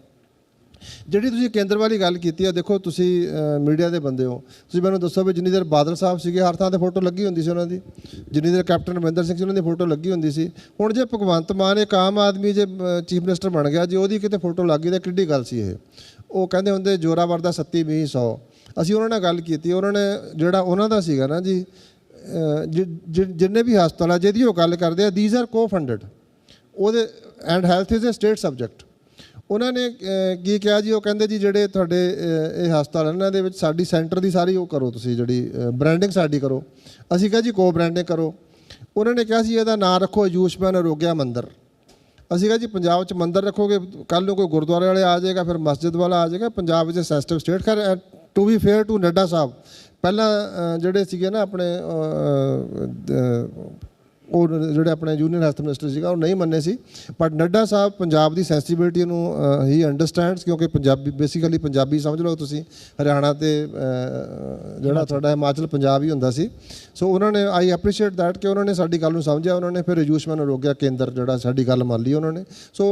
ਜਿਹੜੀ ਤੁਸੀਂ ਕੇਂਦਰ ਵਾਲੀ ਗੱਲ ਕੀਤੀ ਆ, ਦੇਖੋ ਤੁਸੀਂ ਮੀਡੀਆ ਦੇ ਬੰਦੇ ਹੋ। ਤੁਸੀਂ ਮੈਨੂੰ ਦੱਸੋ ਵੀ ਜਿੰਨੀ ਦੇਰ ਬਾਦਲ ਸਾਹਿਬ ਸੀਗੇ, ਹਰ ਥਾਂ ਤੇ ਫੋਟੋ ਲੱਗੀ ਹੁੰਦੀ ਸੀ ਉਹਨਾਂ ਦੀ। ਜਿੰਨੀ ਦੇਰ ਕੈਪਟਨ ਅਮਰਿੰਦਰ ਸਿੰਘ ਸੀ, ਉਹਨਾਂ ਦੀ ਫੋਟੋ ਲੱਗੀ ਹੁੰਦੀ ਸੀ। ਹੁਣ ਜੇ ਭਗਵੰਤ ਮਾਨ, ਇੱਕ ਆਮ ਆਦਮੀ ਜੇ ਚੀਫ ਮਿਨਿਸਟਰ ਬਣ ਗਿਆ, ਜੇ ਉਹਦੀ ਕਿਤੇ ਫੋਟੋ ਲੱਗ ਗਈ, ਤਾਂ ਕਿੱਡੀ ਗੱਲ ਸੀ ਇਹ। ਉਹ ਕਹਿੰਦੇ ਹੁੰਦੇ, ਜੋਰਾਵਰ ਦਾ ਸੱਤੀ ਵੀਹ 100 ਅਸੀਂ ਉਹਨਾਂ ਨਾਲ ਗੱਲ ਕੀਤੀ, ਉਹਨਾਂ ਨੇ ਜਿਹੜਾ ਉਹਨਾਂ ਦਾ ਸੀਗਾ ਨਾ ਜੀ ਜਿ- ਜਿੰਨੇ ਵੀ ਹਸਪਤਾਲ ਆ, ਜਿਹਦੀ ਉਹ ਗੱਲ ਕਰਦੇ ਆ ਥੀਸ ਆਰ ਕੋ ਫੰਡਡ ਉਹਦੇ and health is a state subject ਉਹਨਾਂ ਨੇ ਕੀ ਕਿਹਾ ਜੀ, ਉਹ ਕਹਿੰਦੇ ਜੀ, ਜਿਹੜੇ ਤੁਹਾਡੇ ਇਹ ਹਸਪਤਾਲ ਇਹਨਾਂ ਦੇ ਵਿੱਚ ਸਾਡੀ ਸੈਂਟਰ ਦੀ ਸਾਰੀ ਉਹ ਕਰੋ ਤੁਸੀਂ ਜਿਹੜੀ ਬ੍ਰਾਂਡਿੰਗ ਸਾਡੀ ਕਰੋ। ਅਸੀਂ ਕਿਹਾ ਜੀ ਕੋ ਬ੍ਰਾਂਡਿੰਗ ਕਰੋ। ਉਹਨਾਂ ਨੇ ਕਿਹਾ ਸੀ, ਇਹਦਾ ਨਾਂ ਰੱਖੋ, ਆਯੂਸ਼ਮਾਨ ਅਰੋਗਿਆ ਮੰਦਿਰ। ਅਸੀਂ ਕਿਹਾ ਜੀ, ਪੰਜਾਬ 'ਚ ਮੰਦਿਰ ਰੱਖੋਗੇ ਕੱਲ ਨੂੰ ਕੋਈ ਗੁਰਦੁਆਰੇ ਵਾਲੇ ਆ ਜਾਏਗਾ, ਫਿਰ ਮਸਜਿਦ ਵਾਲਾ ਆ ਜਾਏਗਾ, ਪੰਜਾਬ ਵਿੱਚ ਸੈਂਸਿਟਿਵ ਸਟੇਟ ਕਰ to be fair to Nadda Sahib ਪਹਿਲਾਂ ਜਿਹੜੇ ਸੀਗੇ ਨਾ ਆਪਣੇ ਉਹ ਜਿਹੜੇ ਆਪਣੇ ਯੂਨੀਅਨ ਹੈਲਥ ਮਿਨਿਸਟਰ ਸੀਗਾ ਉਹ ਨਹੀਂ ਮੰਨੇ ਸੀ। ਬਟ ਨੱਡਾ ਸਾਹਿਬ ਪੰਜਾਬ ਦੀ ਸੈਂਸਿਟੀਵਿਟੀ ਨੂੰ ਹੀ ਅੰਡਰਸਟੈਂਡਸ ਕਿਉਂਕਿ ਪੰਜਾਬੀ ਬੇਸਿਕਲੀ ਪੰਜਾਬੀ ਸਮਝ ਲਓ ਤੁਸੀਂ। ਹਰਿਆਣਾ ਤੇ ਜਿਹੜਾ ਤੁਹਾਡਾ ਹਿਮਾਚਲ ਪੰਜਾਬ ਹੀ ਹੁੰਦਾ ਸੀ। ਸੋ ਉਹਨਾਂ ਨੇ ਆਈ ਐਪਰੀਸ਼ੀਏਟ ਦੈਟ ਕਿ ਉਹਨਾਂ ਨੇ ਸਾਡੀ ਗੱਲ ਨੂੰ ਸਮਝਿਆ ਉਹਨਾਂ ਨੇ ਫਿਰ ਆਯੁਸ਼ਮਾਨ ਅਰੋਗਿਆ ਕੇਂਦਰ ਜਿਹੜਾ ਸਾਡੀ ਗੱਲ ਮੰਨ ਲਈ ਉਹਨਾਂ ਨੇ। ਸੋ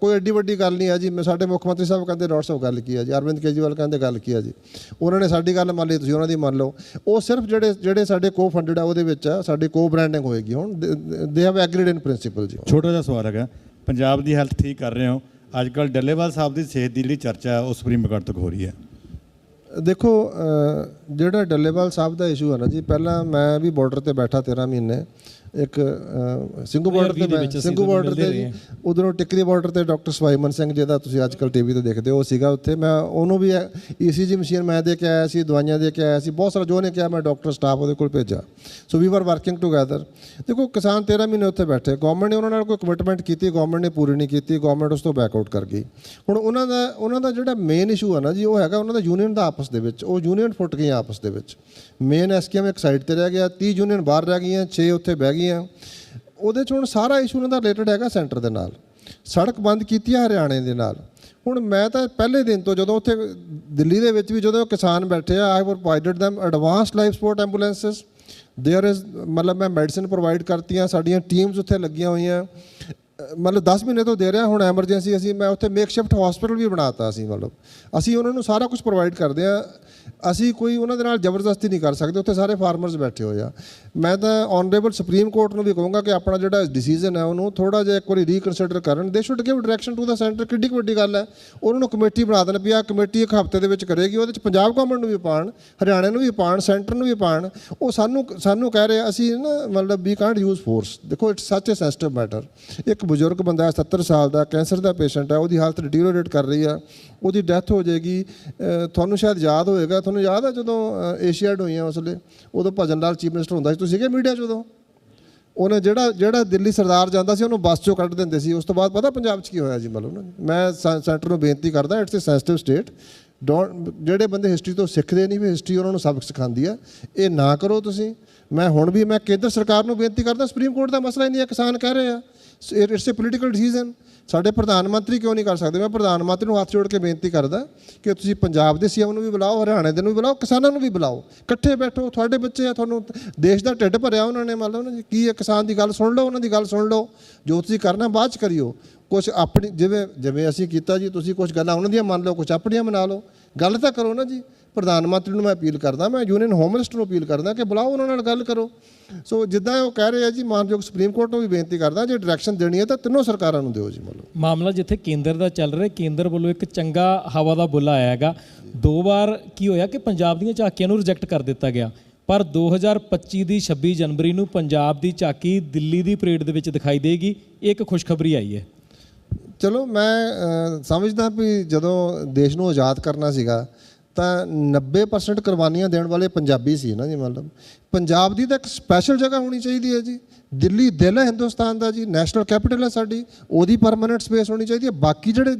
ਕੋਈ ਐਡੀ ਵੱਡੀ ਗੱਲ ਨਹੀਂ ਹੈ ਜੀ। ਮੈਂ ਸਾਡੇ ਮੁੱਖ ਮੰਤਰੀ ਸਾਹਿਬ ਕਹਿੰਦੇ ਡਾਕਟਰ ਸਾਹਿਬ ਗੱਲ ਕੀ ਹੈ ਜੀ? ਅਰਵਿੰਦ ਕੇਜਰੀਵਾਲ ਕਹਿੰਦੇ ਗੱਲ ਕੀ ਹੈ ਜੀ? ਉਹਨਾਂ ਨੇ ਸਾਡੀ ਗੱਲ ਮੰਨ ਲਈ ਤੁਸੀਂ ਉਹਨਾਂ ਦੀ ਮੰਨ ਲਓ। ਉਹ ਸਿਰਫ ਜਿਹੜੇ ਜਿਹੜੇ ਸਾਡੇ ਕੋ ਫੰਡਡ ਆ ਉਹਦੇ ਵਿੱਚ ਆ ਸਾਡੀ ਕੋ ਬ੍ਰਾਂਡਿੰਗ ਹੋਏਗੀ ਹੁਣ। They have agreed in principal ਜੀ। ਛੋਟਾ ਜਿਹਾ ਸਵਾਲ ਹੈਗਾ। ਪੰਜਾਬ ਦੀ ਹੈਲਥ ਠੀਕ ਕਰ ਰਹੇ ਹੋ। ਅੱਜ ਕੱਲ ਡੱਲੇਵਾਲ ਸਾਹਿਬ ਦੀ ਸਿਹਤ ਦੀ ਜਿਹੜੀ ਚਰਚਾ ਹੈ ਉਹ ਸੁਪਰੀਮ ਕੋਰਟ ਤੱਕ ਹੋ ਰਹੀ ਹੈ। ਦੇਖੋ ਜਿਹੜਾ ਡੱਲੇਵਾਲ ਸਾਹਿਬ ਦਾ ਇਸ਼ੂ ਹੈ ਨਾ ਜੀ ਪਹਿਲਾਂ ਮੈਂ ਵੀ ਬਾਰਡਰ ਤੇ ਬੈਠਾ 13 ਮਹੀਨੇ। ਇੱਕ ਸਿੰਘੂ ਬਾਰਡਰ ਤੇ 2020 ਦੇ ਮੈਂ ਸਿੰਘੂ ਬਾਰਡਰ ਤੇ ਉਧਰੋਂ ਟਿਕਰੀ ਬਾਰਡਰ ਤੇ ਡਾਕਟਰ ਸਵਾਈਮਨ ਸਿੰਘ ਜਿਹਦਾ ਤੁਸੀਂ ਅੱਜ ਕੱਲ ਟੀਵੀ ਤੇ ਦੇਖਦੇ ਹੋ ਸੀਗਾ ਉੱਥੇ। ਮੈਂ ਉਹਨੂੰ ਵੀ ਈਸੀਜੀ ਮਸ਼ੀਨ ਮੈਂ ਦੇ ਕੇ ਆਇਆ ਸੀ ਦਵਾਈਆਂ ਦੇ ਕੇ ਆਇਆ ਸੀ ਬਹੁਤ ਸਾਰਾ ਜੋ ਨੇ ਕਿਹਾ ਮੈਂ ਡਾਕਟਰ ਸਟਾਫ ਉਹਦੇ ਕੋਲ ਭੇਜਾ ਸੋ ਵੀ ਵਰ ਵਰਕਿੰਗ ਟੁਗੇਦਰ ਦੇਖੋ ਕਿਸਾਨ 13 ਮਹੀਨੇ ਉੱਥੇ ਬੈਠੇ। ਗਵਰਨਮੈਂਟ ਨੇ ਉਹਨਾਂ ਨਾਲ ਕੋਈ ਕਮਿਟਮੈਂਟ ਕੀਤੀ ਗਵਰਨਮੈਂਟ ਨੇ ਪੂਰੀ ਨਹੀਂ ਕੀਤੀ ਗਵਰਨਮੈਂਟ ਉਸ ਤੋਂ ਬੈਕ ਆਊਟ ਕਰ ਗਈ। ਹੁਣ ਉਹਨਾਂ ਦਾ ਉਹਨਾਂ ਦਾ ਜਿਹੜਾ ਮੇਨ ਇਸ਼ੂ ਹੈ ਨਾ ਜੀ ਉਹ ਹੈਗਾ ਉਹਨਾਂ ਦਾ ਯੂਨੀਅਨ ਦਾ ਆਪਸ ਦੇ ਵਿੱਚ। ਉਹ ਯੂਨੀਅਨ ਫੁੱਟ ਗਈਆਂ ਆਪਸ ਦੇ ਵਿੱਚ। ਮੇਨ ਐਸਕੇਐਮ ਇੱਕ ਸਾਈਡ ਤੇ ਰਹਿ ਗਿਆ 30 ਯੂਨੀਅਨ ਬਾਹਰ ਰਹਿ ਗਈਆਂ 6 ਉੱਥੇ ਬਹਿ ਗਈਆਂ ਉਹਦੇ 'ਚ ਹੁਣ ਸਾਰਾ ਇਸ਼ੂ ਉਹਨਾਂ ਦਾ ਰਿਲੇਟਡ ਹੈਗਾ ਸੈਂਟਰ ਦੇ ਨਾਲ ਸੜਕ ਬੰਦ ਕੀਤੀ ਹੈ ਹਰਿਆਣੇ ਦੇ ਨਾਲ ਹੁਣ ਮੈਂ ਤਾਂ ਪਹਿਲੇ ਦਿਨ ਤੋਂ ਜਦੋਂ ਉੱਥੇ ਦਿੱਲੀ ਦੇ ਵਿੱਚ ਵੀ ਜਦੋਂ ਕਿਸਾਨ ਬੈਠੇ ਆ I provided them advanced life support ambulances there is ਮਤਲਬ ਮੈਂ ਮੈਡੀਸਿਨ ਪ੍ਰੋਵਾਈਡ ਕਰਤੀਆਂ ਸਾਡੀਆਂ ਟੀਮਸ ਉੱਥੇ ਲੱਗੀਆਂ ਹੋਈਆਂ ਮਤਲਬ 10 ਮਹੀਨੇ ਤੋਂ ਦੇ ਰਿਹਾ ਹੁਣ ਐਮਰਜੈਂਸੀ ਅਸੀਂ ਮੈਂ ਉੱਥੇ ਮੇਕਸ਼ਿਫਟ ਹਸਪੀਟਲ ਵੀ ਬਣਾਤਾ ਅਸੀਂ ਮਤਲਬ ਅਸੀਂ ਉਹਨਾਂ ਨੂੰ ਸਾਰਾ ਕੁਝ ਪ੍ਰੋਵਾਈਡ ਕਰਦੇ ਆ ਅਸੀਂ ਕੋਈ ਉਹਨਾਂ ਦੇ ਨਾਲ ਜ਼ਬਰਦਸਤੀ ਨਹੀਂ ਕਰ ਸਕਦੇ, ਉੱਥੇ ਸਾਰੇ ਫਾਰਮਰਸ ਬੈਠੇ ਹੋਏ ਆ। ਮੈਂ ਤਾਂ ਆਨਰੇਬਲ ਸੁਪਰੀਮ ਕੋਰਟ ਨੂੰ ਵੀ ਕਹੂੰਗਾ ਕਿ ਆਪਣਾ ਜਿਹੜਾ ਡਿਸੀਜਨ ਹੈ, ਉਹਨੂੰ ਥੋੜਾ ਜਿਹਾ ਇੱਕ ਵਾਰੀ ਰੀਕਨਸੀਡਰ ਕਰਨ। They should give direction to the centre ਕਿੱਡੀ ਕੁ ਵੱਡੀ ਗੱਲ ਹੈ। ਉਹਨਾਂ ਨੂੰ ਕਮੇਟੀ ਬਣਾ ਦੇਣ ਵੀ ਆ ਕਮੇਟੀ ਇੱਕ ਹਫ਼ਤੇ ਦੇ ਵਿੱਚ ਕਰੇਗੀ, ਉਹਦੇ ਵਿੱਚ ਪੰਜਾਬ ਗਵਰਨਮੈਂਟ ਨੂੰ ਵੀ ਪਾਣ ਹਰਿਆਣਾ ਨੂੰ ਵੀ ਪਾਣ ਸੈਂਟਰ ਨੂੰ ਵੀ ਪਾਣ ਉਹ ਸਾਨੂੰ ਸਾਨੂੰ ਕਹਿ ਰਹੇ, ਅਸੀਂ ਨਾ ਮਤਲਬ ਵੀ ਕਾਂਟ ਯੂਜ਼ ਫੋਰਸ ਦੇਖੋ it's such a sensitive matter ਇੱਕ ਬਜ਼ੁਰਗ ਬੰਦਾ ਹੈ 70 ਸਾਲ ਦਾ, ਕੈਂਸਰ ਦਾ ਪੇਸ਼ੈਂਟ ਹੈ, ਉਹਦੀ ਹਾਲਤ ਡਿਟੀਰੀਓਰੇਟ ਕਰ ਰਹੀ ਆ, ਉਹਦੀ ਡੈਥ ਹੋ ਜਾਏਗੀ। ਤੁਹਾਨੂੰ ਸ਼ਾਇਦ ਯਾਦ ਹੋਏਗਾ ਤੁਹਾਨੂੰ ਯਾਦ ਹੈ ਜਦੋਂ ਏਸ਼ੀਆਡ ਹੋਈਆਂ ਉਸ ਵੇਲੇ? ਉਦੋਂ ਭਜਨ ਲਾਲ ਚੀਫ ਮਿਨਿਸਟਰ ਹੁੰਦਾ ਸੀ। ਤੁਸੀਂ ਸੀਗੇ ਮੀਡੀਆ 'ਚ ਉਦੋਂ? ਉਹਨੇ ਜਿਹੜਾ ਜਿਹੜਾ ਦਿੱਲੀ ਸਰਦਾਰ ਜਾਂਦਾ ਸੀ, ਉਹਨੂੰ ਬੱਸ ਚੋਂ ਕੱਢ ਦਿੰਦੇ ਸੀ। ਉਸ ਤੋਂ ਬਾਅਦ ਪਤਾ ਪੰਜਾਬ 'ਚ ਕੀ ਹੋਇਆ ਜੀ ਮਤਲਬ ਨਾ? ਮੈਂ ਸੈਂ- ਸੈਂਟਰ ਨੂੰ ਬੇਨਤੀ ਕਰਦਾ, it's a sensitive state. Don't ਜਿਹੜੇ ਬੰਦੇ ਹਿਸਟਰੀ ਤੋਂ ਸਿੱਖਦੇ ਨਹੀਂ ਵੀ ਹਿਸਟਰੀ ਉਹਨਾਂ ਨੂੰ ਸਬਕ ਸਿਖਾਉਂਦੀ ਆ, ਇਹ ਨਾ ਕਰੋ ਤੁਸੀਂ। ਮੈਂ ਹੁਣ ਵੀ, ਮੈਂ ਕੇਂਦਰ ਸਰਕਾਰ ਨੂੰ ਬੇਨਤੀ ਕਰਦਾ, ਸੁਪਰੀਮ ਕੋਰਟ ਦਾ ਮਸਲਾ ਹੀ ਨਹੀਂ ਹੈ, ਕਿਸਾਨ ਕਹਿ ਰਹੇ ਆ। ਇਟਸ ਅ ਪੋਲੀਟੀਕਲ ਡਿਸੀਜਨ ਸਾਡੇ ਪ੍ਰਧਾਨ ਮੰਤਰੀ ਕਿਉਂ ਨਹੀਂ ਕਰ ਸਕਦੇ? ਮੈਂ ਪ੍ਰਧਾਨ ਮੰਤਰੀ ਨੂੰ ਹੱਥ ਜੋੜ ਕੇ ਬੇਨਤੀ ਕਰਦਾ ਕਿ ਤੁਸੀਂ ਪੰਜਾਬ ਦੇ ਸੀਐਮ ਨੂੰ ਵੀ ਬੁਲਾਓ, ਹਰਿਆਣੇ ਦੇ ਨੂੰ ਵੀ ਬੁਲਾਓ, ਕਿਸਾਨਾਂ ਨੂੰ ਵੀ ਬੁਲਾਓ। ਇਕੱਠੇ ਬੈਠੋ, ਤੁਹਾਡੇ ਬੱਚੇ ਆ, ਤੁਹਾਨੂੰ ਦੇਸ਼ ਦਾ ਢਿੱਡ ਭਰਿਆ ਉਹਨਾਂ ਨੇ ਮੰਨ ਲਓ ਨਾ ਜੀ ਕੀ ਹੈ, ਕਿਸਾਨ ਦੀ ਗੱਲ ਸੁਣ ਲਓ, ਉਹਨਾਂ ਦੀ ਗੱਲ ਸੁਣ ਲਓ। ਜੋ ਤੁਸੀਂ ਕਰਨਾ ਬਾਅਦ ਚ ਕਰਿਓ। ਕੁਝ ਆਪਣੀ, ਜਿਵੇਂ ਜਿਵੇਂ ਅਸੀਂ ਕੀਤਾ ਜੀ, ਤੁਸੀਂ ਕੁਝ ਗੱਲਾਂ ਉਹਨਾਂ ਦੀਆਂ ਮੰਨ ਲਓ ਕੁਝ ਆਪਣੀਆਂ ਮਨਾ ਲਓ। ਗੱਲ ਤਾਂ ਕਰੋ ਨਾ ਜੀ। ਪ੍ਰਧਾਨ ਮੰਤਰੀ ਨੂੰ ਮੈਂ ਅਪੀਲ ਕਰਦਾ ਮੈਂ ਯੂਨੀਅਨ ਹੋਮ ਮਿਨਿਸਟਰ ਨੂੰ ਅਪੀਲ ਕਰਦਾ ਕਿ ਬੁਲਾਓ ਉਹਨਾਂ ਨਾਲ ਗੱਲ ਕਰੋ। ਸੋ ਜਿੱਦਾਂ ਉਹ ਕਹਿ ਰਹੇ ਆ ਜੀ ਮਾਨਯੋਗ ਸੁਪਰੀਮ ਕੋਰਟ ਨੂੰ ਵੀ ਬੇਨਤੀ ਕਰਦਾ ਜੇ ਡਾਇਰੈਕਸ਼ਨ ਦੇਣੀ ਹੈ ਤਾਂ ਤਿੰਨੋਂ ਸਰਕਾਰਾਂ ਨੂੰ ਦਿਓ ਜੀ ਮੰਨ ਮਾਮਲਾ ਜਿੱਥੇ ਕੇਂਦਰ ਦਾ ਚੱਲ ਰਿਹਾ ਕੇਂਦਰ ਵੱਲੋਂ ਇੱਕ ਚੰਗਾ ਹਵਾ ਦਾ ਬੁੱਲਾ ਆਇਆ ਹੈਗਾ। ਦੋ ਵਾਰ ਕੀ ਹੋਇਆ ਕਿ ਪੰਜਾਬ ਦੀਆਂ ਝਾਕੀਆਂ ਨੂੰ ਰਿਜੈਕਟ ਕਰ ਦਿੱਤਾ ਗਿਆ। ਪਰ 2025 ਦੀ 26 ਜਨਵਰੀ ਨੂੰ ਪੰਜਾਬ ਦੀ ਝਾਕੀ ਦਿੱਲੀ ਦੀ ਪਰੇਡ ਦੇ ਵਿੱਚ ਦਿਖਾਈ ਦੇਗੀ ਇਹ ਇੱਕ ਖੁਸ਼ਖਬਰੀ ਆਈ ਹੈ। ਚਲੋ ਮੈਂ ਸਮਝਦਾ ਵੀ ਜਦੋਂ ਦੇਸ਼ ਨੂੰ ਆਜ਼ਾਦ ਕਰਨਾ ਸੀਗਾ ਤਾਂ 90% ਕੁਰਬਾਨੀਆਂ ਦੇਣ ਵਾਲੇ ਪੰਜਾਬੀ ਸੀ ਨਾ ਜੀ, ਮਤਲਬ। ਪੰਜਾਬ ਦੀ ਤਾਂ ਇੱਕ ਸਪੈਸ਼ਲ ਜਗ੍ਹਾ ਹੋਣੀ ਚਾਹੀਦੀ ਹੈ ਜੀ। ਦਿੱਲੀ ਦਿਲ ਹੈ ਹਿੰਦੁਸਤਾਨ ਦਾ ਜੀ ਨੈਸ਼ਨਲ ਕੈਪੀਟਲ ਹੈ ਸਾਡੀ, ਉਹਦੀ ਪਰਮਨੈਂਟ ਸਪੇਸ ਹੋਣੀ ਚਾਹੀਦੀ ਹੈ। ਬਾਕੀ ਜਿਹੜੇ,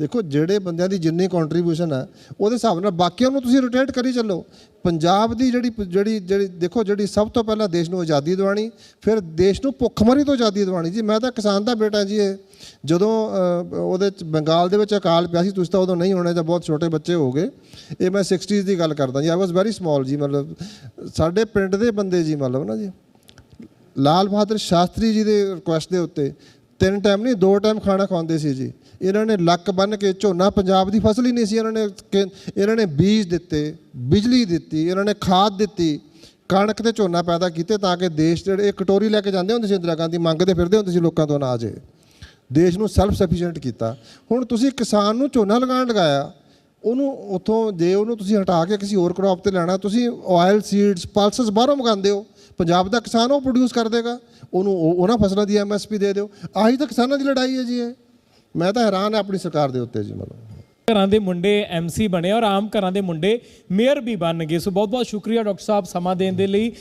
ਦੇਖੋ, ਜਿਹੜੇ ਬੰਦਿਆਂ ਦੀ ਜਿੰਨੀ ਕੰਟਰੀਬਿਊਸ਼ਨ ਹੈ ਉਹਦੇ ਹਿਸਾਬ ਨਾਲ ਬਾਕੀਆਂ ਨੂੰ ਤੁਸੀਂ ਰੋਟੇਟ ਕਰੀ ਚੱਲੋ। ਪੰਜਾਬ ਦੀ ਜਿਹੜੀ ਜਿਹੜੀ ਜਿਹੜੀ, ਦੇਖੋ, ਜਿਹੜੀ ਸਭ ਤੋਂ ਪਹਿਲਾਂ ਦੇਸ਼ ਨੂੰ ਆਜ਼ਾਦੀ ਦਿਵਾਣੀ ਫਿਰ ਦੇਸ਼ ਨੂੰ ਭੁੱਖਮਰੀ ਤੋਂ ਆਜ਼ਾਦੀ ਦਿਵਾਣੀ ਜੀ, ਮੈਂ ਤਾਂ ਕਿਸਾਨ ਦਾ ਬੇਟਾ ਜੀ ਇਹ। ਜਦੋਂ ਉਹਦੇ ਚ ਬੰਗਾਲ ਦੇ ਵਿੱਚ ਅਕਾਲ ਪਿਆ ਸੀ, ਤੁਸੀਂ ਤਾਂ ਉਦੋਂ ਨਹੀਂ ਹੋਣਾ, ਜਾਂ ਬਹੁਤ ਛੋਟੇ ਬੱਚੇ ਹੋਗੇ ਇਹ ਮੈਂ 60s ਦੀ ਗੱਲ ਕਰਦਾ ਜੀ। ਆਈ ਵਾਸ ਵੈਰੀ ਸਮਾਲ ਜੀ, ਮਤਲਬ ਸਾਡੇ ਪਿੰਡ ਦੇ ਬੰਦੇ ਜੀ, ਮਤਲਬ ਨਾ ਜੀ। ਲਾਲ ਬਹਾਦਰ ਸ਼ਾਸਤਰੀ ਜੀ ਦੇ ਰਿਕੁਐਸਟ ਦੇ ਉੱਤੇ ਤਿੰਨ ਟਾਈਮ ਨਹੀਂ, ਦੋ ਟਾਈਮ ਖਾਣਾ ਖਵਾਉਂਦੇ ਸੀ ਜੀ। ਇਹਨਾਂ ਨੇ ਲੱਕ ਬੰਨ ਕੇ ਝੋਨਾ ਪੰਜਾਬ ਦੀ ਫਸਲ ਹੀ ਨਹੀਂ ਸੀ। ਇਹਨਾਂ ਨੇ ਇਹਨਾਂ ਨੇ ਬੀਜ ਦਿੱਤੇ, ਬਿਜਲੀ ਦਿੱਤੀ, ਇਹਨਾਂ ਨੇ ਖਾਦ ਦਿੱਤੀ, ਕਣਕ ਤੇ ਝੋਨਾ ਪੈਦਾ ਕੀਤੇ ਤਾਂ ਕਿ ਦੇਸ਼ ਜਿਹੜੇ ਕਟੋਰੀ ਲੈ ਕੇ ਜਾਂਦੇ ਹੁੰਦੇ ਸੀ ਇੰਦਰਾ ਗਾਂਧੀ, ਮੰਗਦੇ ਫਿਰਦੇ ਹੁੰਦੇ ਸੀ ਲੋਕਾਂ ਤੋਂ ਅਨਾਜ। ਦੇਸ਼ ਨੂੰ ਸੈਲਫ ਸਫੀਸ਼ੀਐਂਟ ਕੀਤਾ। ਹੁਣ ਤੁਸੀਂ ਕਿਸਾਨ ਨੂੰ ਝੋਨਾ ਲਗਾਉਣ ਲਗਾਇਆ, ਉਹਨੂੰ ਉੱਥੋਂ ਜੇ ਉਹਨੂੰ ਤੁਸੀਂ ਹਟਾ ਕੇ ਕਿਸੇ ਹੋਰ ਕ੍ਰੌਪ ਤੇ ਲੈਣਾ, ਤੁਸੀਂ ਆਇਲ ਸੀਡਸ ਪਲਸਸ ਬਾਹਰੋਂ ਮੰਗਾਉਂਦੇ ਹੋ। ਪੰਜਾਬ ਦਾ ਕਿਸਾਨ ਉਹ ਪ੍ਰੋਡਿਊਸ ਕਰ ਦੇਗਾ। ਉਹਨੂੰ ਉਹਨਾਂ ਫਸਲਾਂ ਦੀ ਐਮਐਸਪੀ ਦੇ ਦਿਓ। ਆਹੀ ਤਾਂ ਕਿਸਾਨਾਂ ਦੀ ਲੜਾਈ ਹੈ ਜੀ ਇਹ। ਮੈਂ ਤਾਂ ਹੈਰਾਨ ਹਾਂ ਆਪਣੀ ਸਰਕਾਰ ਦੇ ਉੱਤੇ ਜੀ ਮਤਲਬ। ਘਰਾਂ ਦੇ ਮੁੰਡੇ ਐਮਸੀ ਬਣੇ ਔਰ ਆਮ ਘਰਾਂ ਦੇ ਮੁੰਡੇ ਮੇਅਰ ਵੀ ਬਣ ਗਏ ਸੋ ਬਹੁਤ ਬਹੁਤ ਸ਼ੁਕਰੀਆ ਡਾਕਟਰ ਸਾਹਿਬ ਸਮਾਂ ਦੇਣ ਦੇ ਲਈ।